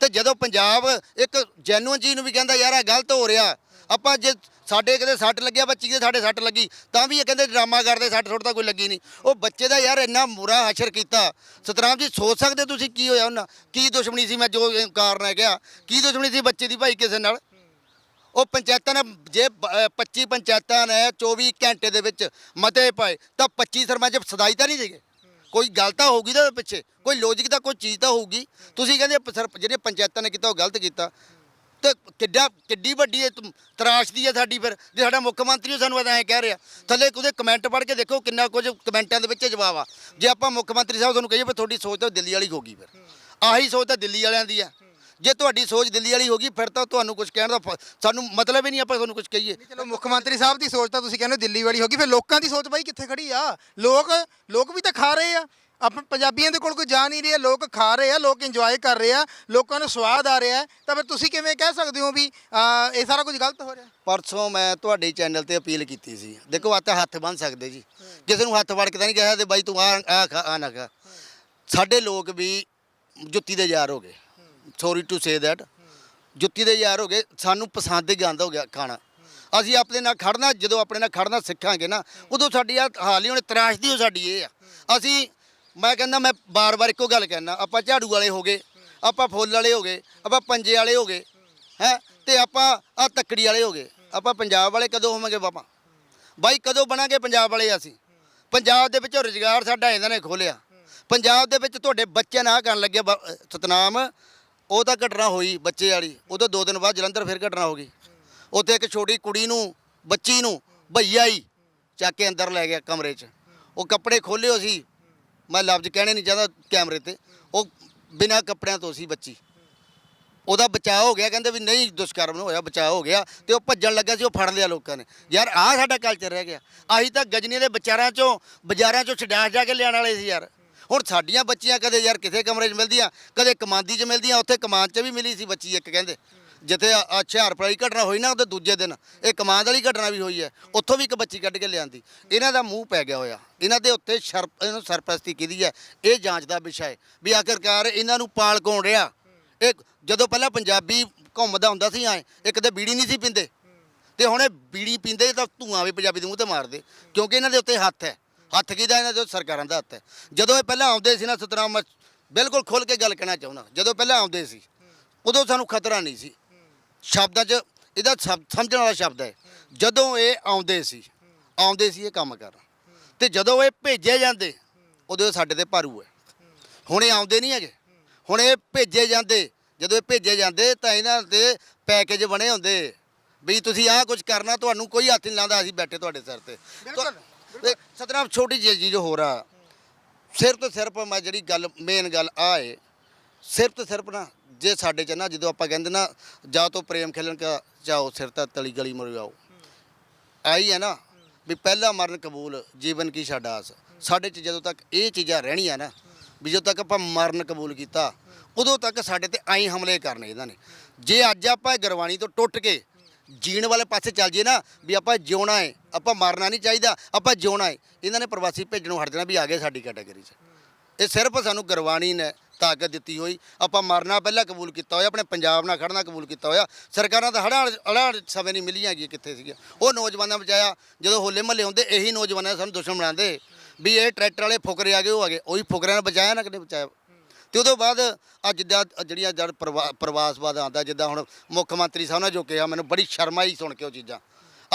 ਤੇ ਜਦੋਂ ਪੰਜਾਬ ਇੱਕ ਜੈਨੂਅਨ ਚੀਜ਼ ਨੂੰ ਵੀ ਕਹਿੰਦਾ, ਯਾਰ ਇਹ ਗਲਤ ਹੋ ਰਿਹਾ, ਆਪਾਂ ਜੇ ਸਾਡੇ ਕਿਤੇ ਸੱਟ ਲੱਗਿਆ, ਬੱਚੀ ਦੇ ਸਾਡੇ ਸੱਟ ਲੱਗੀ, ਤਾਂ ਵੀ ਇਹ ਕਹਿੰਦੇ ਡਰਾਮਾ ਕਰਦੇ, ਸੱਟ ਸੁੱਟ ਤਾਂ ਕੋਈ ਲੱਗੀ ਨਹੀਂ। ਉਹ ਬੱਚੇ ਦਾ ਯਾਰ ਇੰਨਾ ਬੁਰਾ ਹਸ਼ਰ ਕੀਤਾ। ਸਤਰਾਮ ਜੀ, ਸੋਚ ਸਕਦੇ ਤੁਸੀਂ ਕੀ ਹੋਇਆ ਉਹਨਾਂ? ਕੀ ਦੁਸ਼ਮਣੀ ਸੀ? ਮੈਂ ਜੋ ਕਾਰਨ ਹੈ ਕਿਹਾ ਕੀ ਦੁਸ਼ਮਣੀ ਸੀ ਬੱਚੇ ਦੀ ਭਾਈ ਕਿਸੇ ਨਾਲ? ਉਹ ਪੰਚਾਇਤਾਂ ਨੇ, ਜੇ ਬ- 25 ਪੰਚਾਇਤਾਂ ਨੇ 24 ਘੰਟੇ ਦੇ ਵਿੱਚ ਮਤੇ ਪਾਏ, ਤਾਂ 25 ਸਰਪੰਚ ਸਦਾਈ ਤਾਂ ਨਹੀਂ ਸੀਗੇ? ਕੋਈ ਗੱਲ ਤਾਂ ਹੋਊਗੀ ਤਾਂ ਪਿੱਛੇ, ਕੋਈ ਲੌਜੀਕ ਤਾਂ, ਕੋਈ ਚੀਜ਼ ਤਾਂ ਹੋਊਗੀ। ਤੁਸੀਂ ਕਹਿੰਦੇ ਪ- ਸਰਪ- ਜਿਹੜੇ ਪੰਚਾਇਤਾਂ ਨੇ ਕੀਤਾ, ਉਹ ਗਲਤ ਕੀਤਾ। ਤੇ ਕਿੱਡਾ, ਕਿੱਡੀ ਵੱਡੀ ਇਹ ਤੁਮ- ਤਰਾਸ਼ਦੀ ਹੈ ਸਾਡੀ ਫਿਰ। ਜੇ ਸਾਡਾ ਮੁੱਖ ਮੰਤਰੀ ਉਹ ਸਾਨੂੰ ਐਂ ਕਹਿ ਰਿਹਾ, ਥੱਲੇ ਉਹਦੇ ਕਮੈਂਟ ਪੜ੍ਹ ਕੇ ਦੇਖੋ ਕਿੰਨਾ ਕੁਝ ਕਮੈਂਟਾਂ ਦੇ ਵਿੱਚ ਜਵਾਬ ਆ। ਜੇ ਆਪਾਂ ਮੁੱਖ ਮੰਤਰੀ ਸਾਹਿਬ ਤੁਹਾਨੂੰ ਕਹੀਏ ਵੀ ਤੁਹਾਡੀ ਸੋਚ ਤਾਂ ਦਿੱਲੀ ਵਾਲੀ ਹੋ ਗਈ ਫਿਰ। ਆਹੀ ਸੋਚ ਤਾਂ ਦਿੱਲੀ ਵਾਲਿਆਂ ਦੀ ਆ। ਜੇ ਤੁਹਾਡੀ ਸੋਚ ਦਿੱਲੀ ਵਾਲੀ ਹੋ ਗਈ, ਫਿਰ ਤਾਂ ਤੁਹਾਨੂੰ ਕੁਝ ਕਹਿਣ ਦਾ ਫ- ਸਾਨੂੰ ਮਤਲਬ ਹੀ ਨਹੀਂ ਆਪਾਂ ਤੁਹਾਨੂੰ ਕੁਝ ਕਹੀਏ। ਚਲੋ, ਮੁੱਖ ਮੰਤਰੀ ਸਾਹਿਬ ਦੀ ਸੋਚ ਤਾਂ ਤੁਸੀਂ ਕਹਿੰਦੇ ਹੋ ਦਿੱਲੀ ਵਾਲੀ ਹੋ ਗਈ, ਫਿਰ ਲੋਕਾਂ ਦੀ ਸੋਚ ਬਾਈ ਕਿੱਥੇ ਖੜੀ ਆ? ਲੋਕ ਲੋਕ ਵੀ ਤਾਂ ਖਾ ਰਹੇ ਆ। ਆਪਾਂ ਪੰਜਾਬੀਆਂ ਦੇ ਕੋਲ ਕੋਈ ਜਾ ਨਹੀਂ ਰਿਹਾ ਲੋਕ ਖਾ ਰਹੇ ਆ ਲੋਕ ਇੰਜੋਏ ਕਰ ਰਹੇ ਆ ਲੋਕਾਂ ਨੂੰ ਸਵਾਦ ਆ ਰਿਹਾ ਹੈ, ਤਾਂ ਫਿਰ ਤੁਸੀਂ ਕਿਵੇਂ ਕਹਿ ਸਕਦੇ ਹੋ ਵੀ ਅਹ, ਇਹ ਸਾਰਾ ਕੁਝ ਗਲਤ ਹੋ ਰਿਹਾ? ਪਰਸੋਂ ਮੈਂ ਤੁਹਾਡੇ ਚੈਨਲ ਤੇ ਅਪੀਲ ਕੀਤੀ ਸੀ। ਦੇਖੋ ਆ ਤਾਂ ਹੱਥ ਬੰਨ ਸਕਦੇ ਜੀ। ਕਿਸੇ ਨੂੰ ਹੱਥ ਵੜ ਕੇ ਤਾਂ ਨਹੀਂ ਕਹਿ ਸਕਦੇ ਬਾਈ ਤੂੰ ਆ ਆ ਖਾ ਆ ਨਾ ਖਾ। ਸਾਡੇ ਲੋਕ ਵੀ ਜੁੱਤੀ ਦੇ ਯਾਰ ਹੋ ਗਏ। ਸੌਰੀ ਟੂ ਸੇ ਦੈਟ ਜੁੱਤੀ ਦੇ ਯਾਰ ਹੋ ਗਏ। ਸਾਨੂੰ ਪਸੰਦ ਹੀ ਗੰਦ ਹੋ ਗਿਆ ਖਾਣਾ। ਅਸੀਂ ਆਪਣੇ ਨਾਲ ਖੜਨਾ ਜਦੋਂ ਆਪਣੇ ਨਾਲ ਖੜਨਾ ਸਿੱਖਾਂਗੇ ਨਾ ਉਦੋਂ ਸਾਡੀ ਆ ਹਾਲ ਹੀ ਹੁਣ ਤਰਾਸ਼ਦੀ ਹੋ ਸਾਡੀ ਇਹ ਆ। ਅਸੀਂ ਮੈਂ ਕਹਿੰਦਾ, ਮੈਂ ਬਾਰ-ਬਾਰ ਇੱਕੋ ਗੱਲ ਕਹਿਣਾ ਆਪਾਂ ਝਾੜੂ ਵਾਲੇ ਹੋ ਗਏ, ਆਪਾਂ ਫੁੱਲ ਵਾਲੇ ਹੋ ਗਏ, ਆਪਾਂ ਪੰਜੇ ਵਾਲੇ ਹੋ ਗਏ, ਹੈ, ਤੇ ਆਪਾਂ ਆ ਤੱਕੜੀ ਵਾਲੇ ਹੋ ਗਏ। ਆਪਾਂ ਪੰਜਾਬ ਵਾਲੇ ਕਦੋਂ ਹੋਵਾਂਗੇ ਬਾਬਾ? ਬਾਈ, ਕਦੋਂ ਬਣਾਂਗੇ ਪੰਜਾਬ ਵਾਲੇ ਅਸੀਂ? ਪੰਜਾਬ ਦੇ ਵਿੱਚ ਰੁਜ਼ਗਾਰ ਸਾਡਾ ਇਹਨਾਂ ਨੇ ਖੋਲਿਆ ਪੰਜਾਬ ਦੇ ਵਿੱਚ ਤੁਹਾਡੇ ਬੱਚੇ ਨਾ ਕਰਨ ਲੱਗੇ ਬ- ਸਤਨਾਮ। ਉਹ ਤਾਂ ਘਟਨਾ ਹੋਈ ਬੱਚੇ ਵਾਲੀ। ਉਹ ਉਦੋਂ ਦੋ ਦਿਨ ਬਾਅਦ ਜਲੰਧਰ ਫਿਰ ਘਟਨਾ ਹੋ ਗਈ। ਉੱਥੇ ਇੱਕ ਛੋਟੀ ਕੁੜੀ ਨੂੰ, ਬੱਚੀ ਨੂੰ ਭਈਆ ਹੀ ਚੱਕ ਕੇ ਅੰਦਰ ਲੈ ਗਿਆ ਕਮਰੇ 'ਚ। ਉਹ ਕੱਪੜੇ ਖੋਲਿਓ ਸੀ। ਮੈਂ ਲਫ਼ਜ਼ ਕਹਿਣੇ ਨਹੀਂ ਚਾਹੁੰਦਾ ਕੈਮਰੇ ਤੇ, ਉਹ ਬਿਨਾਂ ਕੱਪੜਿਆਂ ਤੋਂ ਸੀ ਬੱਚੀ। ਉਹਦਾ ਬਚਾਅ ਹੋ ਗਿਆ, ਕਹਿੰਦੇ ਵੀ ਨਹੀਂ ਦੁਸ਼ਕਰਮ ਹੋਇਆ, ਬਚਾਅ ਹੋ ਗਿਆ ਤੇ ਉਹ ਭੱਜਣ ਲੱਗਾ ਸੀ, ਉਹ ਫੜ ਲਿਆ ਲੋਕਾਂ ਨੇ। ਯਾਰ ਆਹ ਸਾਡਾ ਕਲਚਰ ਰਹਿ ਗਿਆ। ਆਹੀ ਤਾਂ ਗਜਨੀ ਦੇ ਵਿਚਾਰਾਂ ਚੋਂ, ਬਾਜ਼ਾਰਾਂ ਚੋਂ ਛਡਾਸ ਜਾ ਕੇ ਲਿਆਉਣ ਵਾਲੇ ਸੀ ਯਾਰ। ਹੁਣ ਸਾਡੀਆਂ ਬੱਚੀਆਂ ਕਦੇ ਯਾਰ ਕਿਸੇ ਕਮਰੇ 'ਚ ਮਿਲਦੀਆਂ, ਕਦੇ ਕਮਾਂਦੀ 'ਚ ਮਿਲਦੀਆਂ, ਉੱਥੇ ਕਮਾਨ 'ਚ ਵੀ ਮਿਲੀ ਸੀ ਬੱਚੀ ਇੱਕ ਕਹਿੰਦੇ। ਜਿੱਥੇ ਹੁਸ਼ਿਆਰਪੁਰ ਵਾਲੀ ਘਟਨਾ ਹੋਈ ਨਾ, ਉਹਦੇ ਦੂਜੇ ਦਿਨ, ਇਹ ਕਮਾਂਦ ਵਾਲੀ ਘਟਨਾ ਵੀ ਹੋਈ ਹੈ। ਉੱਥੋਂ ਵੀ ਇੱਕ ਬੱਚੀ ਕੱਢ ਕੇ ਲਿਆਂਦੀ। ਇਹਨਾਂ ਦਾ ਮੂੰਹ ਪੈ ਗਿਆ ਹੋਇਆ। ਇਹਨਾਂ ਦੇ ਉੱਤੇ ਸਰਪ ਇਹਨੂੰ ਸਰਪ੍ਰਸਤੀ ਕੀਤੀ ਹੈ, ਇਹ ਜਾਂਚ ਦਾ ਵਿਸ਼ਾ ਹੈ। ਵੀ ਆਖਿਰਕਾਰ ਇਹਨਾਂ ਨੂੰ ਪਾਲ ਕੌਣ ਰਿਹਾ? ਇਹ ਜਦੋਂ ਪਹਿਲਾਂ ਪੰਜਾਬੀ ਘੁੰਮਦਾ ਹੁੰਦਾ ਸੀ ਐ ਇੱਕ ਤੇ ਬੀੜੀ ਨਹੀਂ ਸੀ ਪੀਂਦੇ। ਤੇ ਹੁਣ ਇਹ ਬੀੜੀ ਪੀਂਦੇ ਤਾਂ ਧੂਆਂ ਵੀ ਪੰਜਾਬੀ ਦੇ ਮੂੰਹ ਤੇ ਮਾਰਦੇ, ਕਿਉਂਕਿ ਇਹਨਾਂ ਦੇ ਉੱਤੇ ਹੱਥ ਹੈ। ਹੱਥ ਕਿਹਦਾ ਇਹਨਾਂ ਦੇ ਸਰਕਾਰਾਂ ਦਾ ਹੱਥ ਹੈ। ਜਦੋਂ ਇਹ ਪਹਿਲਾਂ ਆਉਂਦੇ ਸੀ ਨਾ ਸਤਨਾਮ, ਮੈਂ ਬਿਲਕੁਲ ਖੁੱਲ ਕੇ ਗੱਲ ਕਹਿਣਾ ਚਾਹੁੰਦਾ। ਜਦੋਂ ਪਹਿਲਾਂ ਆਉਂਦੇ ਸੀ, ਉਦੋਂ ਸਾਨੂੰ ਖਤਰਾ ਨਹੀਂ ਸੀ। ਸ਼ਬਦਾਂ 'ਚ ਇਹਦਾ ਸਮ- ਸਮਝਣ ਵਾਲਾ ਸ਼ਬਦ ਹੈ। ਜਦੋਂ ਇਹ ਆਉਂਦੇ ਸੀ ਆਉਂਦੇ ਸੀ ਇਹ ਕੰਮ ਕਰਨ। ਤੇ ਜਦੋਂ ਇਹ ਭੇਜੇ ਜਾਂਦੇ ਉਦੋਂ ਇਹ ਸਾਡੇ ਤੇ ਭਾਰੂ ਹੈ। ਹੁਣ ਇਹ ਆਉਂਦੇ ਨਹੀਂ ਹੈਗੇ। ਹੁਣ ਇਹ ਭੇਜੇ ਜਾਂਦੇ ਜਦੋਂ ਇਹ ਭੇਜੇ ਜਾਂਦੇ ਤਾਂ ਇਹਨਾਂ ਤੇ ਪੈਕੇਜ ਬਣੇ ਹੁੰਦੇ। ਵੀ ਤੁਸੀਂ ਆਹ ਕੁਝ ਕਰਨਾ ਤੁਹਾਨੂੰ ਕੋਈ ਹੱਥ ਨਹੀਂ ਲਾਉਂਦਾ ਅਸੀਂ ਬੈਠੇ ਤੁਹਾਡੇ ਸਿਰ ਤੇ। ਬਿਲਕੁਲ, ਸਤਨਾਮ ਛੋਟੀ ਜਿਹੀ ਚੀਜ਼ ਹੋਰ ਆ। ਸਿਰ ਤੋਂ ਸਿਰਫ ਮੈਂ ਜਿਹੜੀ ਗੱਲ ਮੇਨ ਗੱਲ ਆ ਏ ਸਿਰਫ ਤੇ ਸਿਰਫ ਨਾ ਜੇ ਸਾਡੇ ਚ ਨਾ ਜਦੋਂ ਆਪਾਂ ਕਹਿੰਦੇ ਨਾ, ਜਾ ਤੋਂ ਪ੍ਰੇਮ ਖੇਲਣ ਕਾ ਜਾਓ ਸਿਰ ਤਾਂ ਤਲੀ ਗਲੀ ਮਰ ਜਾਓ। ਆਈ ਹੈ ਨਾ, ਵੀ ਪਹਿਲਾ ਮਰਨ ਕਬੂਲ, ਜੀਵਨ ਕੀ ਸਾਡਾ ਆਸ। ਸਾਡੇ ਚ ਜਦੋਂ ਤੱਕ ਇਹ ਚੀਜ਼ਾਂ ਰਹਿਣੀਆਂ ਨਾ, ਵੀ ਜਦੋਂ ਤੱਕ ਆਪਾਂ ਮਰਨ ਕਬੂਲ ਕੀਤਾ, ਉਦੋਂ ਤੱਕ ਸਾਡੇ ਤੇ ਆਈ ਹਮਲੇ ਕਰਨੇ ਇਹਨਾਂ ਨੇ। ਜੇ ਅੱਜ ਆਪਾਂ ਇਹ ਗੁਰਬਾਣੀ ਤੋਂ ਟੁੱਟ ਕੇ ਜੀਣ ਵਾਲੇ ਪਾਸੇ ਚੱਲ ਜੀਏ ਨਾ, ਵੀ ਆਪਾਂ ਜਿਉਣਾ ਹੈ ਆਪਾਂ ਮਰਨਾ ਨਹੀਂ ਚਾਹੀਦਾ, ਆਪਾਂ ਜਿਉਣਾ ਹੈ ਇਹਨਾਂ ਨੇ ਪ੍ਰਵਾਸੀ ਭੇਜਣੋਂ ਹਟ ਜਾਣਾ ਵੀ ਆ ਗਏ ਸਾਡੀ ਕੈਟਾਗਰੀ 'ਚ। ਇਹ ਸਿਰਫ ਸਾਨੂੰ ਗੁਰਬਾਣੀ ਨੇ ਤਾਕਤ ਦਿੱਤੀ ਹੋਈ। ਆਪਾਂ ਮਰਨਾ ਪਹਿਲਾਂ ਕਬੂਲ ਕੀਤਾ ਹੋਇਆ, ਆਪਣੇ ਪੰਜਾਬ ਨਾਲ ਖੜਨਾ ਕਬੂਲ ਕੀਤਾ ਹੋਇਆ। ਸਰਕਾਰਾਂ ਤਾਂ ਹੜਾਂ ਅੜਾਂ ਸਮੇਂ ਨਹੀਂ ਮਿਲੀਆਂ ਹੈਗੀਆਂ ਕਿੱਥੇ ਸੀਗੀਆਂ। ਉਹ ਨੌਜਵਾਨਾਂ ਬਚਾਇਆ, ਜਦੋਂ ਹੋਲੇ ਮਹੱਲੇ ਹੁੰਦੇ, ਇਹੀ ਨੌਜਵਾਨਾਂ ਸਾਨੂੰ ਦੁਸ਼ਮਣ ਬਣਾਉਂਦੇ। ਵੀ ਇਹ ਟਰੈਕਟਰ ਵਾਲੇ ਫੁਕਰੇ ਆ ਗਏ, ਉਹ ਆ ਗਏ। ਉਹੀ ਫੁਕਰਿਆਂ ਨੇ ਬਚਾਇਆ ਨਾ ਕਿਨੇ ਬਚਾਇਆ। ਤੇ ਉਦੋਂ ਬਾਅਦ ਅੱਜ ਜਿੱਦਾਂ ਜਿਹੜੀਆਂ ਜਦ ਪ੍ਰਵਾ- ਪ੍ਰਵਾਸਵਾਦ ਆਉਂਦਾ, ਜਿੱਦਾਂ ਹੁਣ ਮੁੱਖ ਮੰਤਰੀ ਸਾਹਿਬ ਨੇ ਜੋ ਕਿਹਾ, ਮੈਨੂੰ ਬੜੀ ਸ਼ਰਮ ਆਈ ਸੁਣ ਕੇ ਉਹ ਚੀਜ਼ਾਂ।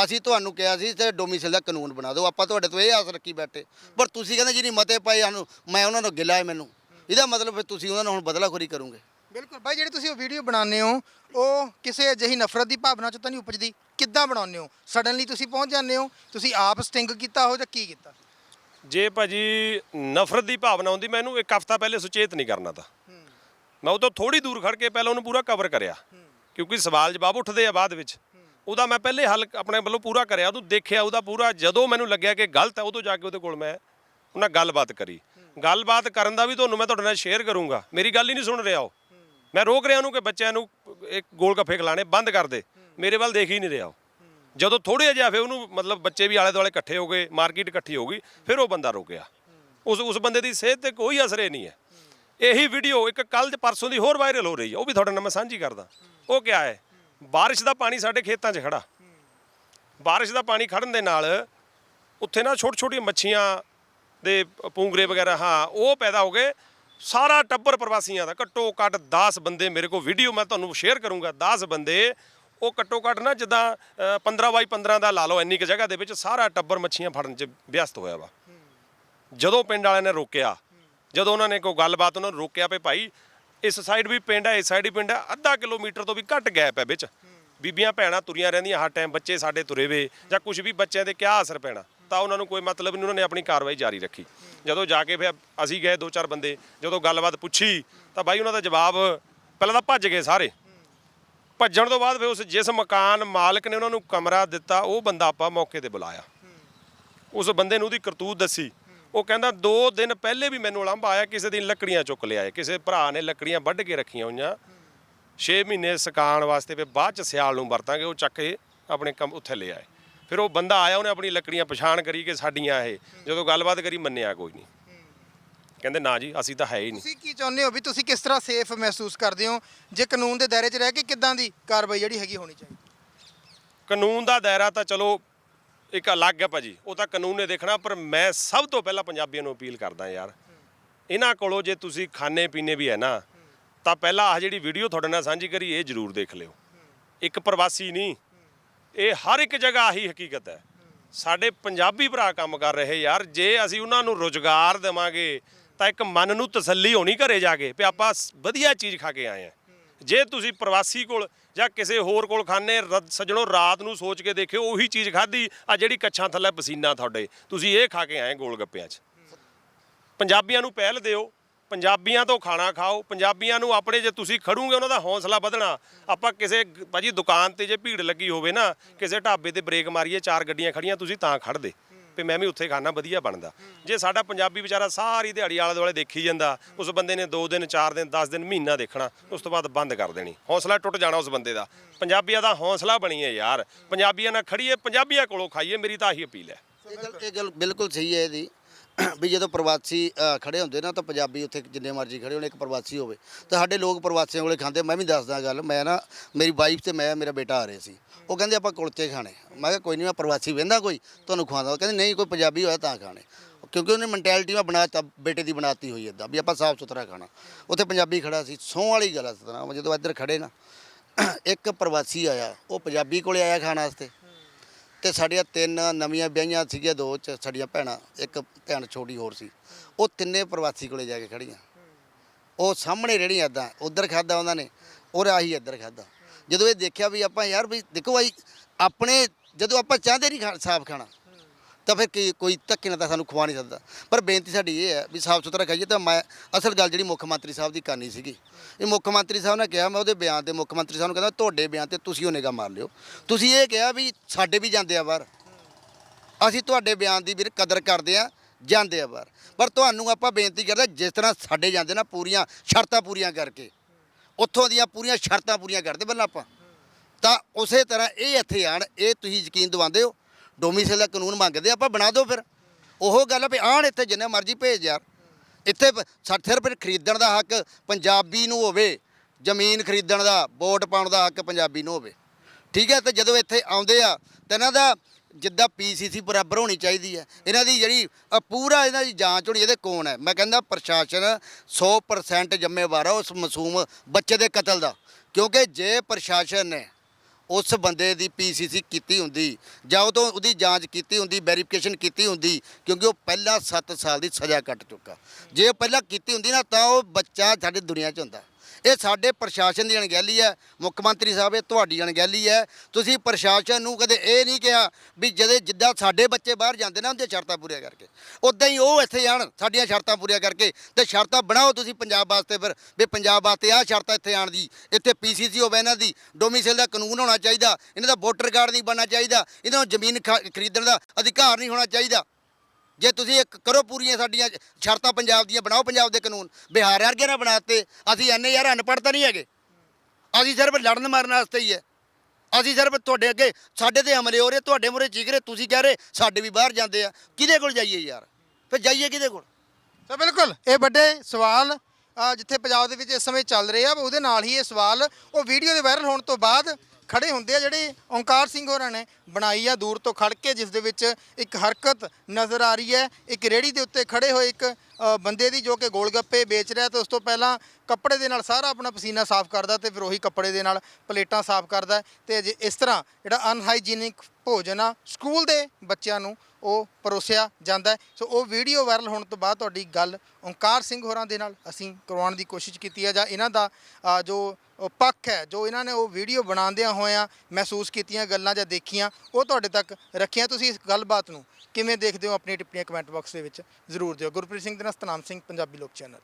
ਅਸੀਂ ਤੁਹਾਨੂੰ ਕਿਹਾ ਸੀ, ਤੇ ਡੋਮਿਸਾਈਲ ਦਾ ਕਾਨੂੰਨ ਬਣਾ ਦਿਓ। ਆਪਾਂ ਤੁਹਾਡੇ ਤੋਂ ਇਹ ਆਸ ਰੱਖੀ ਬੈਠੇ। ਪਰ ਤੁਸੀਂ ਕਹਿੰਦੇ ਜਿਹੜੀ ਮਤੇ ਪਏ ਸਾਨੂੰ, ਮੈਂ ਉਹਨਾਂ ਨੂੰ ਗਿਲਾ ਹੈ ਮੈਨੂੰ। ਇਹਦਾ ਮਤਲਬ ਫਿਰ ਤੁਸੀਂ ਉਹਨਾਂ ਨੂੰ ਹੁਣ ਬਦਲਾਖੋਰੀ ਕਰੋਗੇ। ਬਿਲਕੁਲ। ਬਾਈ ਜਿਹੜੀ ਤੁਸੀਂ ਉਹ ਵੀਡੀਓ ਬਣਾਉਂਦੇ ਹੋ ਉਹ ਕਿਸੇ ਅਜਿਹੀ ਨਫ਼ਰਤ ਦੀ ਭਾਵਨਾ ਚੋਂ ਤਾਂ ਨਹੀਂ ਉਪਜਦੀ। ਕਿੱਦਾਂ ਬਣਾਉਂਦੇ ਹੋ? ਸਡਨਲੀ ਤੁਸੀਂ ਪਹੁੰਚ ਜਾਂਦੇ ਹੋ ਤੁਸੀਂ ਆਪ ਸਟਿੰਗ ਕੀਤਾ ਹੋ ਜਾਂ ਕੀ ਕੀਤਾ? ਜੇ ਭਾਜੀ ਨਫ਼ਰਤ ਦੀ ਭਾਵਨਾ ਹੁੰਦੀ ਮੈਨੂੰ ਇੱਕ ਹਫ਼ਤਾ ਪਹਿਲੇ ਸੁਚੇਤ ਨਹੀਂ ਕਰਨਾ ਤਾਂ। ਮੈਂ ਉਹ ਤੋਂ ਥੋੜੀ ਦੂਰ ਖੜ ਕੇ ਪਹਿਲਾਂ ਉਹਨੂੰ ਪੂਰਾ ਕਵਰ ਕਰਿਆ। ਕਿਉਂਕਿ ਸਵਾਲ ਜਵਾਬ ਉੱਠਦੇ ਆ ਬਾਅਦ ਵਿੱਚ। ਉਹਦਾ ਮੈਂ ਪਹਿਲੇ ਹੱਲ ਆਪਣੇ ਵੱਲੋਂ ਪੂਰਾ ਕਰਿਆ ਉਹਨੂੰ ਦੇਖਿਆ ਉਹਦਾ ਪੂਰਾ ਜਦੋਂ ਮੈਨੂੰ ਲੱਗਿਆ ਕਿ ਗਲਤ ਹੈ ਉਦੋਂ ਜਾ ਕੇ ਉਹਦੇ ਕੋਲ ਮੈਂ ਉਹਨਾਂ ਗੱਲਬਾਤ ਕਰੀ। ਗੱਲਬਾਤ ਕਰਨ ਦਾ ਵੀ ਤੁਹਾਨੂੰ ਮੈਂ ਤੁਹਾਡੇ ਨਾਲ ਸ਼ੇਅਰ ਕਰੂੰਗਾ। ਮੇਰੀ ਗੱਲ ਹੀ ਨਹੀਂ ਸੁਣ ਰਿਹਾ ਉਹ। ਮੈਂ ਰੋਕ ਰਿਹਾ ਉਹਨੂੰ ਕਿ ਬੱਚਿਆਂ ਨੂੰ ਇੱਕ ਗੋਲ ਗੱਫੇ ਖਿਲਾਣੇ ਬੰਦ ਕਰ ਦੇ। ਮੇਰੇ ਵੱਲ ਦੇਖ ਹੀ ਨਹੀਂ ਰਿਹਾ ਉਹ। ਜਦੋਂ ਥੋੜੇ ਜਿਹਾ ਫੇ ਉਹਨੂੰ ਮਤਲਬ ਬੱਚੇ ਵੀ ਆਲੇ ਦੁਆਲੇ ਇਕੱਠੇ ਹੋ ਗਏ, ਮਾਰਕੀਟ ਇਕੱਠੀ ਹੋ ਗਈ, ਫਿਰ ਉਹ ਬੰਦਾ ਰੁਕਿਆ ਉਸ ਉਸ ਬੰਦੇ ਦੀ ਸਿਹਤ ਤੇ ਕੋਈ ਅਸਰ ਹੀ ਨਹੀਂ ਹੈ। ਇਹੀ ਵੀਡੀਓ ਇੱਕ ਕੱਲ ਦੇ ਪਰਸੋਂ ਦੀ ਹੋਰ ਵਾਇਰਲ ਹੋ ਰਹੀ ਹੈ। ਉਹ ਵੀ ਤੁਹਾਡੇ ਨਾਲ ਮੈਂ ਸਾਂਝੀ ਕਰਦਾ। ਉਹ ਕਿਆ ਹੈ? ਬਾਰਿਸ਼ ਦਾ ਪਾਣੀ ਸਾਡੇ ਖੇਤਾਂ 'ਚ ਖੜਾ। ਬਾਰਿਸ਼ ਦਾ ਪਾਣੀ ਖੜਨ ਦੇ ਨਾਲ ਉੱਥੇ ਨਾ ਛੋਟੀ ਛੋਟੀਆਂ ਮੱਛੀਆਂ ਦੇ ਪੂੰਗਰੇ ਵਗੈਰਾ ਹਾਂ ਉਹ ਪੈਦਾ ਹੋ ਗਏ। ਸਾਰਾ ਟੱਬਰ ਪ੍ਰਵਾਸੀਆਂ ਦਾ ਘੱਟੋ ਘੱਟ 10 ਬੰਦੇ ਮੇਰੇ ਕੋਲ ਵੀਡੀਓ ਮੈਂ ਤੁਹਾਨੂੰ ਸ਼ੇਅਰ ਕਰੂੰਗਾ 10 ਬੰਦੇ। ਉਹ ਘੱਟੋ ਘੱਟ ਨਾ ਜਿੱਦਾਂ ਅ, 15 ਬਾਈ 15 ਦਾ ਲਾ ਲਓ ਇੰਨੀ ਕੁ ਜਗ੍ਹਾ ਦੇ ਵਿੱਚ ਸਾਰਾ ਟੱਬਰ ਮੱਛੀਆਂ ਫੜਨ 'ਚ ਵਿਅਸਤ ਹੋਇਆ ਵਾ। ਜਦੋਂ ਪਿੰਡ ਵਾਲਿਆਂ ਨੇ ਰੋਕਿਆ ਜਦੋਂ ਉਹਨਾਂ ਨੇ ਕੋਈ ਗੱਲਬਾਤ ਉਹਨਾਂ ਨੂੰ ਰੋਕਿਆ ਵੀ ਭਾਈ ਇਸ ਸਾਈਡ ਵੀ ਪਿੰਡ ਹੈ ਇਸ ਸਾਈਡ ਵੀ ਪਿੰਡ ਹੈ ਅੱਧਾ ਕਿਲੋਮੀਟਰ ਤੋਂ ਵੀ ਘੱਟ ਗੈਪ ਹੈ ਵਿੱਚ। ਬੀਬੀਆਂ ਭੈਣਾਂ ਤੁਰੀਆਂ ਰਹਿੰਦੀਆਂ ਹਰ ਟਾਈਮ ਬੱਚੇ ਸਾਡੇ ਤੁਰੇ ਵੇ ਜਾਂ ਕੁਝ ਵੀ ਬੱਚਿਆਂ ਤੇ ਕਿਆ ਅਸਰ ਪੈਣਾ। ਤਾਂ ਉਹਨਾਂ ਨੂੰ ਕੋਈ ਮਤਲਬ ਨਹੀਂ, ਉਹਨਾਂ ਨੇ ਆਪਣੀ ਕਾਰਵਾਈ ਜਾਰੀ ਰੱਖੀ। ਜਦੋਂ ਜਾ ਕੇ ਫਿਰ ਅਸੀਂ ਗਏ ਦੋ ਚਾਰ ਬੰਦੇ, ਜਦੋਂ ਗੱਲਬਾਤ ਪੁੱਛੀ, ਤਾਂ ਬਾਈ ਉਹਨਾਂ ਦਾ ਜਵਾਬ ਪਹਿਲਾਂ ਤਾਂ ਭੱਜ ਗਏ ਸਾਰੇ। ਭੱਜਣ ਤੋਂ ਬਾਅਦ ਫਿਰ ਉਸ ਜਿਸ ਮਕਾਨ ਮਾਲਕ ਨੇ ਉਹਨਾਂ ਨੂੰ ਕਮਰਾ ਦਿੱਤਾ, ਉਹ ਬੰਦਾ ਆਪਾਂ ਮੌਕੇ ਤੇ ਬੁਲਾਇਆ। ਉਸ ਬੰਦੇ ਨੂੰ ਉਹਦੀ ਕਰਤੂਤ ਦੱਸੀ। ਉਹ ਕਹਿੰਦਾ 2 ਦਿਨ ਪਹਿਲੇ ਵੀ ਮੈਨੂੰ ਉਲੰਭ ਆਇਆ, ਕਿਸੇ ਦਿਨ ਲੱਕੜੀਆਂ ਚੁੱਕ ਲਿਆਏ। ਕਿਸੇ ਭਰਾ ਨੇ ਲੱਕੜੀਆਂ ਵੱਢ ਕੇ ਰੱਖੀਆਂ ਹੋਈਆਂ। 6 ਮਹੀਨੇ ਸਕਾਉਣ ਵਾਸਤੇ ਫਿਰ ਬਾਅਦ ਚ ਸਿਆਲ ਨੂੰ ਵਰਤਾਂਗੇ, ਉਹ ਚੱਕ ਕੇ ਆਪਣੇ ਕੰਮ ਉੱਥੇ ਲੈ ਆਏ। ਫਿਰ ਉਹ ਬੰਦਾ ਆਇਆ ਉਹਨੇ ਆਪਣੀ ਲੱਕੜੀਆਂ ਪਛਾਣ ਕਰੀ ਕਿ ਸਾਡੀਆਂ ਇਹ। ਜਦੋਂ ਗੱਲਬਾਤ ਕਰੀ ਮੰਨਿਆ ਕੋਈ ਨਹੀਂ। ਕਹਿੰਦੇ ਨਾ ਜੀ ਅਸੀਂ ਤਾਂ ਹੈ ਹੀ ਨਹੀਂ। ਤੁਸੀਂ ਕੀ ਚਾਹੁੰਦੇ ਹੋ ਵੀ ਤੁਸੀਂ ਕਿਸ ਤਰ੍ਹਾਂ ਸੇਫ ਮਹਿਸੂਸ ਕਰਦੇ ਹੋ? ਜੇ ਕਾਨੂੰਨ ਦੇ ਦਾਇਰੇ 'ਚ ਰਹਿ ਕੇ ਕਿੱਦਾਂ ਦੀ ਕਾਰਵਾਈ ਜਿਹੜੀ ਹੈਗੀ ਹੋਣੀ ਚਾਹੀਦੀ? ਕਾਨੂੰਨ ਦਾ ਦਾਇਰਾ ਤਾਂ ਚਲੋ ਇੱਕ ਅਲੱਗ ਹੈ ਭਾਜੀ। ਉਹ ਤਾਂ ਕਾਨੂੰਨ ਨੇ ਦੇਖਣਾ ਪਰ ਮੈਂ ਸਭ ਤੋਂ ਪਹਿਲਾਂ ਪੰਜਾਬੀਆਂ ਨੂੰ ਅਪੀਲ ਕਰਦਾ ਯਾਰ। ਇਹਨਾਂ ਕੋਲੋਂ ਜੇ ਤੁਸੀਂ ਖਾਣੇ ਪੀਣੇ ਵੀ ਹੈ ਨਾ ਤਾਂ ਪਹਿਲਾਂ ਆਹ ਜਿਹੜੀ ਵੀਡੀਓ ਤੁਹਾਡੇ ਨਾਲ ਸਾਂਝੀ ਕਰੀ ਇਹ ਜ਼ਰੂਰ ਦੇਖ ਲਿਓ। ਇੱਕ ਪ੍ਰਵਾਸੀ ਨਹੀਂ ਇਹ ਹਰ ਇੱਕ ਜਗ੍ਹਾ ਆਹੀ ਹਕੀਕਤ ਹੈ। ਸਾਡੇ ਪੰਜਾਬੀ ਭਰਾ ਕੰਮ ਕਰ ਰਹੇ ਯਾਰ, ਜੇ ਅਸੀਂ ਉਹਨਾਂ ਨੂੰ ਰੋਜ਼ਗਾਰ ਦੇਵਾਂਗੇ, ਤਾਂ ਇੱਕ ਮਨ ਨੂੰ ਤਸੱਲੀ ਹੋਣੀ ਘਰੇ ਜਾ ਕੇ ਵੀ ਆਪਾਂ ਵਧੀਆ ਚੀਜ਼ ਖਾ ਕੇ ਆਏ ਆ ਜੇ ਤੁਸੀਂ ਪ੍ਰਵਾਸੀ ਕੋਲ ਜਾਂ ਕਿਸੇ ਹੋਰ ਕੋਲ ਖਾਣੇ ਰ- ਸੱਜਣੋ ਰਾਤ ਨੂੰ ਸੋਚ ਕੇ ਦੇਖਿਓ, ਉਹੀ ਚੀਜ਼ ਖਾਧੀ, ਆ ਜਿਹੜੀ ਕੱਛਾਂ ਥੱਲੇ ਪਸੀਨਾ ਤੁਹਾਡੇ, ਤੁਸੀਂ ਇਹ ਖਾ ਕੇ ਆਏ ਗੋਲ ਗੱਪਿਆਂ 'ਚ। ਪੰਜਾਬੀਆਂ ਨੂੰ ਪਹਿਲ ਦਿਓ ਪੰਜਾਬੀਆਂ ਤੋਂ ਖਾਣਾ ਖਾਓ, ਪੰਜਾਬੀਆਂ ਨੂੰ ਆਪਣੇ ਜੇ ਤੁਸੀਂ ਖੜੂਗੇ ਉਹਨਾਂ ਦਾ ਹੌਸਲਾ ਵਧਣਾ, ਆਪਾਂ ਕਿਸੇ ਗ- ਭਾਜੀ ਦੁਕਾਨ ਤੇ ਜੇ ਭੀੜ ਲੱਗੀ ਹੋਵੇ ਨਾ, ਕਿਸੇ ਢਾਬੇ ਤੇ ਬ੍ਰੇਕ ਮਾਰੀਏ, ਚਾਰ ਗੱਡੀਆਂ ਖੜੀਆਂ, ਤੁਸੀਂ ਤਾਂ ਖੜਦੇ ਵੀ ਮੈਂ ਵੀ ਉੱਥੇ ਖਾਣਾ ਵਧੀਆ ਬਣਦਾ। ਜੇ ਸਾਡਾ ਪੰਜਾਬੀ ਵਿਚਾਰਾ ਸਾਰੀ ਦਿਹਾੜੀ ਆਲੇ ਦੁਆਲੇ ਦੇਖੀ ਜਾਂਦਾ, ਉਸ ਬੰਦੇ ਨੇ 2 ਦਿਨ 4 ਦਿਨ 10 ਦਿਨ, ਮਹੀਨਾ ਦੇਖਣਾ, ਉਸ ਤੋਂ ਬਾਅਦ ਬੰਦ ਕਰ ਦੇਣੀ। ਹੌਸਲਾ ਟੁੱਟ ਜਾਣਾ ਉਸ ਬੰਦੇ ਦਾ। ਪੰਜਾਬੀਆਂ ਦਾ ਹੌਸਲਾ ਬਣੀਏ ਯਾਰ। ਪੰਜਾਬੀਆਂ ਨਾਲ ਖੜੀਏ, ਪੰਜਾਬੀਆਂ ਕੋਲੋਂ ਖਾਈਏ, ਮੇਰੀ ਤਾਂ ਆਹੀ ਅਪੀਲ ਹੈ। ਇਹ ਗੱਲ ਬਿਲਕੁਲ ਸਹੀ ਹੈ ਇਹਦੀ। ਵੀ ਜਦੋਂ ਪ੍ਰਵਾਸੀ ਅ, ਖੜੇ ਹੁੰਦੇ ਨਾ ਤਾਂ ਪੰਜਾਬੀ ਉੱਥੇ ਜਿੰਨੇ ਮਰਜ਼ੀ ਖੜੇ ਹੋਣ ਇੱਕ ਪ੍ਰਵਾਸੀ ਹੋਵੇ। ਤਾਂ ਸਾਡੇ ਲੋਕ ਪ੍ਰਵਾਸੀਆਂ ਕੋਲੇ ਖਾਂਦੇ ਮੈਂ ਵੀ ਦੱਸਦਾ ਗੱਲ ਮੈਂ ਨਾ ਮੇਰੀ ਵਾਈਫ ਤੇ ਮੈਂ ਮੇਰਾ ਬੇਟਾ ਆ ਰਹੇ ਸੀ। ਉਹ ਕਹਿੰਦੇ ਆਪਾਂ ਕੁਲਚੇ ਖਾਣੇ। ਮੈਂ ਕਿਹਾ ਕੋਈ ਨਹੀਂ ਮੈਂ ਪ੍ਰਵਾਸੀ ਵਹਿੰਦਾ ਕੋਈ ਤੁਹਾਨੂੰ ਖਵਾਉਂਦਾ। ਉਹ ਕਹਿੰਦੇ ਨਹੀਂ ਕੋਈ ਪੰਜਾਬੀ ਹੋਇਆ ਤਾਂ ਖਾਣੇ। ਕਿਉਂਕਿ ਉਹਨੇ ਮੈਂਟੈਲਿਟੀ ਮੈਂ ਬਣਾਤਾ ਬੇਟੇ ਦੀ ਬਣਾਤੀ ਹੋਈ ਇਦਾਂ ਵੀ ਆਪਾਂ ਸਾਫ਼ ਸੁਥਰਾ ਖਾਣਾ। ਉੱਥੇ ਪੰਜਾਬੀ ਖੜਾ ਸੀ ਸੌਂ ਵਾਲੀ ਗੱਲ ਆ ਸਤਨਾਮ ਜਦੋਂ ਇੱਧਰ ਖੜੇ ਨਾ ਇੱਕ ਪ੍ਰਵਾਸੀ ਆਇਆ ਉਹ ਪੰਜਾਬੀ ਕੋਲੇ ਆਇਆ ਖਾਣ ਵਾਸਤੇ। ਤੇ ਸਾਡੀਆਂ ਤਿੰਨ ਨਵੀਆਂ ਵਿਆਹੀਆਂ ਸੀਗੀਆਂ, ਦੋ ਚ ਸਾਡੀਆਂ ਭੈਣਾਂ, ਇੱਕ ਭੈਣ ਛੋਟੀ ਹੋਰ ਸੀ। ਉਹ ਤਿੰਨੇ ਪ੍ਰਵਾਸੀ ਕੋਲੇ ਜਾ ਕੇ ਖੜੀਆਂ ਉਹ ਸਾਹਮਣੇ ਰੇੜੀਆਂ ਇਦਾਂ ਉਧਰ ਖਾਦਾ ਉਹਨਾਂ ਨੇ ਔਰ ਆਹੀ ਇੱਧਰ ਖਾਦਾ ਜਦੋਂ ਇਹ ਦੇਖਿਆ ਵੀ ਆਪਾਂ ਯਾਰ ਵੀ ਦੇਖੋ ਭਾਈ ਆਪਣੇ ਜਦੋਂ ਆਪਾਂ ਚਾਹਦੇ ਨਹੀਂ ਖਾ, ਸਾਫ਼ ਖਾਣਾ ਤਾਂ ਫਿਰ ਕੀ ਕੋਈ ਧੱਕੇ ਨਾਲ ਤਾਂ ਸਾਨੂੰ ਖਵਾ ਨਹੀਂ ਸਕਦਾ। ਪਰ ਬੇਨਤੀ ਸਾਡੀ ਇਹ ਹੈ ਵੀ ਸਾਫ਼ ਸੁਥਰਾ ਖਾਈਏ ਤਾਂ ਮੈਂ ਅਸਲ ਗੱਲ ਜਿਹੜੀ ਮੁੱਖ ਮੰਤਰੀ ਸਾਹਿਬ ਦੀ ਕਰਨੀ ਸੀਗੀ। ਇਹ ਮੁੱਖ ਮੰਤਰੀ ਸਾਹਿਬ ਨੇ ਕਿਹਾ, ਮੈਂ ਉਹਦੇ ਬਿਆਨ ਤੇ ਮੁੱਖ ਮੰਤਰੀ ਸਾਹਿਬ ਨੂੰ ਕਹਿੰਦਾ, ਤੁਹਾਡੇ ਬਿਆਨ ਤੇ ਤੁਸੀਂ ਉਹ ਨਿਗਾਹ ਮਾਰ ਲਿਓ। ਤੁਸੀਂ ਇਹ ਕਿਹਾ ਵੀ ਸਾਡੇ ਵੀ ਜਾਂਦੇ ਆ ਬਾਹਰ। ਅਸੀਂ ਤੁਹਾਡੇ ਬਿਆਨ ਦੀ ਵੀਰ ਕਦਰ ਕਰਦੇ ਆ ਜਾਂਦੇ ਆ ਬਾਹਰ। ਪਰ ਤੁਹਾਨੂੰ ਆਪਾਂ ਬੇਨਤੀ ਕਰਦੇ ਜਿਸ ਤਰ੍ਹਾਂ ਸਾਡੇ ਜਾਂਦੇ ਨਾ, ਪੂਰੀਆਂ ਸ਼ਰਤਾਂ ਪੂਰੀਆਂ ਕਰਕੇ, ਉੱਥੋਂ ਦੀਆਂ ਪੂਰੀਆਂ ਸ਼ਰਤਾਂ ਪੂਰੀਆਂ ਕਰਦੇ ਪਹਿਲਾਂ ਆਪਾਂ। ਤਾਂ ਉਸੇ ਤਰ੍ਹਾਂ ਇਹ ਇੱਥੇ ਆਣ, ਇਹ ਤੁਸੀਂ ਯਕੀਨ ਦਿਵਾਉਂਦੇ ਹੋ ਡੋਮਿਸਾਈਲ ਦਾ ਕਾਨੂੰਨ ਮੰਗਦੇ, ਆਪਾਂ ਬਣਾ ਦਿਓ ਫਿਰ। ਉਹ ਗੱਲ ਆ ਵੀ ਆਣ ਇੱਥੇ ਜਿੰਨੇ ਮਰਜ਼ੀ ਭੇਜ ਯਾਰ। ਇੱਥੇ ਪ- ਸਾ- ਸਿਰਫ ਖਰੀਦਣ ਦਾ ਹੱਕ ਪੰਜਾਬੀ ਨੂੰ ਹੋਵੇ, ਜ਼ਮੀਨ ਖਰੀਦਣ ਦਾ, ਵੋਟ ਪਾਉਣ ਦਾ ਹੱਕ ਪੰਜਾਬੀ ਨੂੰ ਹੋਵੇ। ਠੀਕ ਹੈ, ਤੇ ਜਦੋਂ ਇੱਥੇ ਆਉਂਦੇ ਆ, ਤਾਂ ਇਹਨਾਂ ਦਾ ਜਿੱਦਾਂ ਪੀਸੀਸੀ ਬਰਾਬਰ ਹੋਣੀ ਚਾਹੀਦੀ ਹੈ। ਇਹਨਾਂ ਦੀ ਜਿਹੜੀ ਪੂਰਾ ਇਹਨਾਂ ਦੀ ਜਾਂਚ ਹੋਣੀ, ਇਹਦੇ ਕੌਣ ਹੈ। ਮੈਂ ਕਹਿੰਦਾ ਪ੍ਰਸ਼ਾਸਨ 100% ਜ਼ਿੰਮੇਵਾਰ ਹੈ ਉਸ ਮਾਸੂਮ ਬੱਚੇ ਦੇ ਕਤਲ ਦਾ। ਕਿਉਂਕਿ ਜੇ ਪ੍ਰਸ਼ਾਸਨ ਨੇ ਉਸ ਬੰਦੇ ਦੀ ਪੀਸੀਸੀ ਕੀਤੀ ਹੁੰਦੀ, ਜਾਂ ਉਹ ਤੋਂ ਉਹਦੀ ਜਾਂਚ ਕੀਤੀ ਹੁੰਦੀ ਵੈਰੀਫਿਕੇਸ਼ਨ ਕੀਤੀ ਹੁੰਦੀ, ਕਿਉਂਕਿ ਉਹ ਪਹਿਲਾਂ 7 ਸਾਲ ਦੀ ਸਜ਼ਾ ਕੱਟ ਚੁੱਕਾ। ਜੇ ਉਹ ਪਹਿਲਾਂ ਕੀਤੀ ਹੁੰਦੀ ਨਾ, ਤਾਂ ਉਹ ਬੱਚਾ ਸਾਡੀ ਦੁਨੀਆ 'ਚ ਹੁੰਦਾ। ਇਹ ਸਾਡੇ ਪ੍ਰਸ਼ਾਸਨ ਦੀ ਅਣਗਹਿਲੀ ਹੈ, ਮੁੱਖ ਮੰਤਰੀ ਸਾਹਿਬ, ਇਹ ਤੁਹਾਡੀ ਅਣਗਹਿਲੀ ਹੈ। ਤੁਸੀਂ ਪ੍ਰਸ਼ਾਸਨ ਨੂੰ ਕਦੇ ਇਹ ਨਹੀਂ ਕਿਹਾ ਵੀ ਜਦੇ ਜਿੱਦਾਂ ਸਾਡੇ ਬੱਚੇ ਬਾਹਰ ਜਾਂਦੇ ਨਾ, ਉਹਦੀਆਂ ਸ਼ਰਤਾਂ ਪੂਰੀਆਂ ਕਰਕੇ। ਉਦਾਂ ਹੀ ਉਹ ਇੱਥੇ ਆਣ, ਸਾਡੀਆਂ ਸ਼ਰਤਾਂ ਪੂਰੀਆਂ ਕਰਕੇ ਤੇ ਸ਼ਰਤਾਂ ਬਣਾਓ ਤੁਸੀਂ ਪੰਜਾਬ ਵਾਸਤੇ ਫਿਰ, ਵੀ ਪੰਜਾਬ ਵਾਸਤੇ ਆਹ ਸ਼ਰਤਾਂ ਇੱਥੇ ਆਣ ਦੀ। ਇੱਥੇ ਪੀਸੀਸੀ ਹੋਵੇ ਇਹਨਾਂ ਦੀ ਡੋਮਿਸਾਈਲ ਦਾ ਕਾਨੂੰਨ ਹੋਣਾ ਚਾਹੀਦਾ, ਇਹਨਾਂ ਦਾ ਵੋਟਰ ਕਾਰਡ ਨਹੀਂ ਬਣਨਾ ਚਾਹੀਦਾ, ਇਹਨਾਂ ਨੂੰ ਜ਼ਮੀਨ ਖਾ- ਖਰੀਦਣ ਦਾ ਅਧਿਕਾਰ ਨਹੀਂ ਹੋਣਾ ਚਾਹੀਦਾ। ਜੇ ਤੁਸੀਂ ਇੱਕ ਕਰੋ ਪੂਰੀਆਂ ਸਾਡੀਆਂ ਸ਼ਰਤਾਂ ਪੰਜਾਬ ਦੀਆਂ, ਬਣਾਓ ਪੰਜਾਬ ਦੇ ਕਾਨੂੰਨ। ਬਿਹਾਰ ਵਰਗੇ ਨਾ ਬਣਾਤੇ ਅਸੀਂ ਐਨੇ ਯਾਰ ਅਨਪੜ੍ਹ ਤਾਂ ਨਹੀਂ ਹੈਗੇ। ਅਸੀਂ ਸਿਰਫ ਲੜਨ ਮਾਰਨ ਵਾਸਤੇ ਹੀ ਹੈ। ਅਸੀਂ ਸਿਰਫ ਤੁਹਾਡੇ ਅੱਗੇ, ਸਾਡੇ ਤੇ ਹਮਲੇ ਹੋ ਰਹੇ, ਤੁਹਾਡੇ ਮੂਹਰੇ ਚੀਕ ਤੁਸੀਂ ਕਹਿ ਰਹੇ, ਸਾਡੇ ਵੀ ਬਾਹਰ ਜਾਂਦੇ ਆ। ਕਿਹਦੇ ਕੋਲ ਜਾਈਏ ਯਾਰ? ਫਿਰ ਜਾਈਏ ਕਿਹਦੇ ਕੋਲ? ਤਾਂ ਬਿਲਕੁਲ। ਇਹ ਵੱਡੇ ਸਵਾਲ ਜਿੱਥੇ ਪੰਜਾਬ ਦੇ ਵਿੱਚ ਇਸ ਸਮੇਂ ਚੱਲ ਰਹੇ ਆ, ਉਹਦੇ ਨਾਲ ਹੀ ਇਹ ਸਵਾਲ, ਉਹ ਵੀਡੀਓ ਦੇ ਵਾਇਰਲ ਹੋਣ ਤੋਂ ਬਾਅਦ ਖੜੇ ਹੁੰਦੇ ਆ ਜਿਹੜੇ ਓਂਕਾਰ ਸਿੰਘ ਹੋਰਾਂ ਨੇ ਬਣਾਈ ਆ ਦੂਰ ਤੋਂ ਖੜ ਕੇ, ਜਿਸ ਦੇ ਵਿੱਚ ਇੱਕ ਹਰਕਤ ਨਜ਼ਰ ਆ ਰਹੀ ਹੈ। ਇੱਕ ਰੇੜੀ ਦੇ ਉੱਤੇ ਖੜੇ ਹੋਏ ਇੱਕ ਬੰਦੇ ਦੀ ਜੋ ਕਿ ਗੋਲਗੱਪੇ ਵੇਚ ਰਿਹਾ ਤੇ ਉਸ ਤੋਂ ਪਹਿਲਾਂ ਕੱਪੜੇ ਦੇ ਨਾਲ ਸਾਰਾ ਆਪਣਾ ਪਸੀਨਾ ਸਾਫ਼ ਕਰਦਾ ਤੇ ਫਿਰ ਉਹੀ ਕੱਪੜੇ ਦੇ ਨਾਲ ਪਲੇਟਾਂ ਸਾਫ਼ ਕਰਦਾ। ਹੈ ਤੇ ਜੇ ਇਸ ਤਰ੍ਹਾਂ ਜਿਹੜਾ ਅਨਹਾਈਜੀਨਿਕ ਭੋਜਨ ਆ, ਸਕੂਲ ਦੇ ਬੱਚਿਆਂ ਨੂੰ ਉਹ ਪਰੋਸਿਆ ਜਾਂਦਾ ਸੋ ਉਹ ਵੀਡੀਓ ਵਾਇਰਲ ਹੋਣ ਤੋਂ ਬਾਅਦ ਤੁਹਾਡੀ ਗੱਲ ਓਂਕਾਰ ਸਿੰਘ ਹੋਰਾਂ ਦੇ ਨਾਲ ਅਸੀਂ ਕਰਵਾਉਣ ਦੀ ਕੋਸ਼ਿਸ਼ ਕੀਤੀ ਹੈ ਜਾਂ ਇਹਨਾਂ ਦਾ ਜੋ ਪੱਖ ਹੈ, ਜੋ ਇਹਨਾਂ ਨੇ ਉਹ ਵੀਡੀਓ ਬਣਾਉਂਦਿਆਂ ਹੋਇਆਂ ਮਹਿਸੂਸ ਕੀਤੀਆਂ ਗੱਲਾਂ ਜਾਂ ਦੇਖੀਆਂ, ਉਹ ਤੁਹਾਡੇ ਤੱਕ ਰੱਖੀਆਂ। ਤੁਸੀਂ ਇਸ ਗੱਲਬਾਤ ਨੂੰ ਕਿਵੇਂ ਦੇਖਦੇ ਹੋ? ਆਪਣੀ ਟਿੱਪਣੀਆਂ ਕਮੈਂਟ ਬਾਕਸ ਦੇ ਵਿੱਚ ਜ਼ਰੂਰ ਦਿਓ। ਗੁਰਪ੍ਰੀਤ ਸਿੰਘ ਦੇ ਨਾਲ ਸਤਨਾਮ ਸਿੰਘ, ਪੰਜਾਬੀ ਲੋਕ ਚੈਨਲ।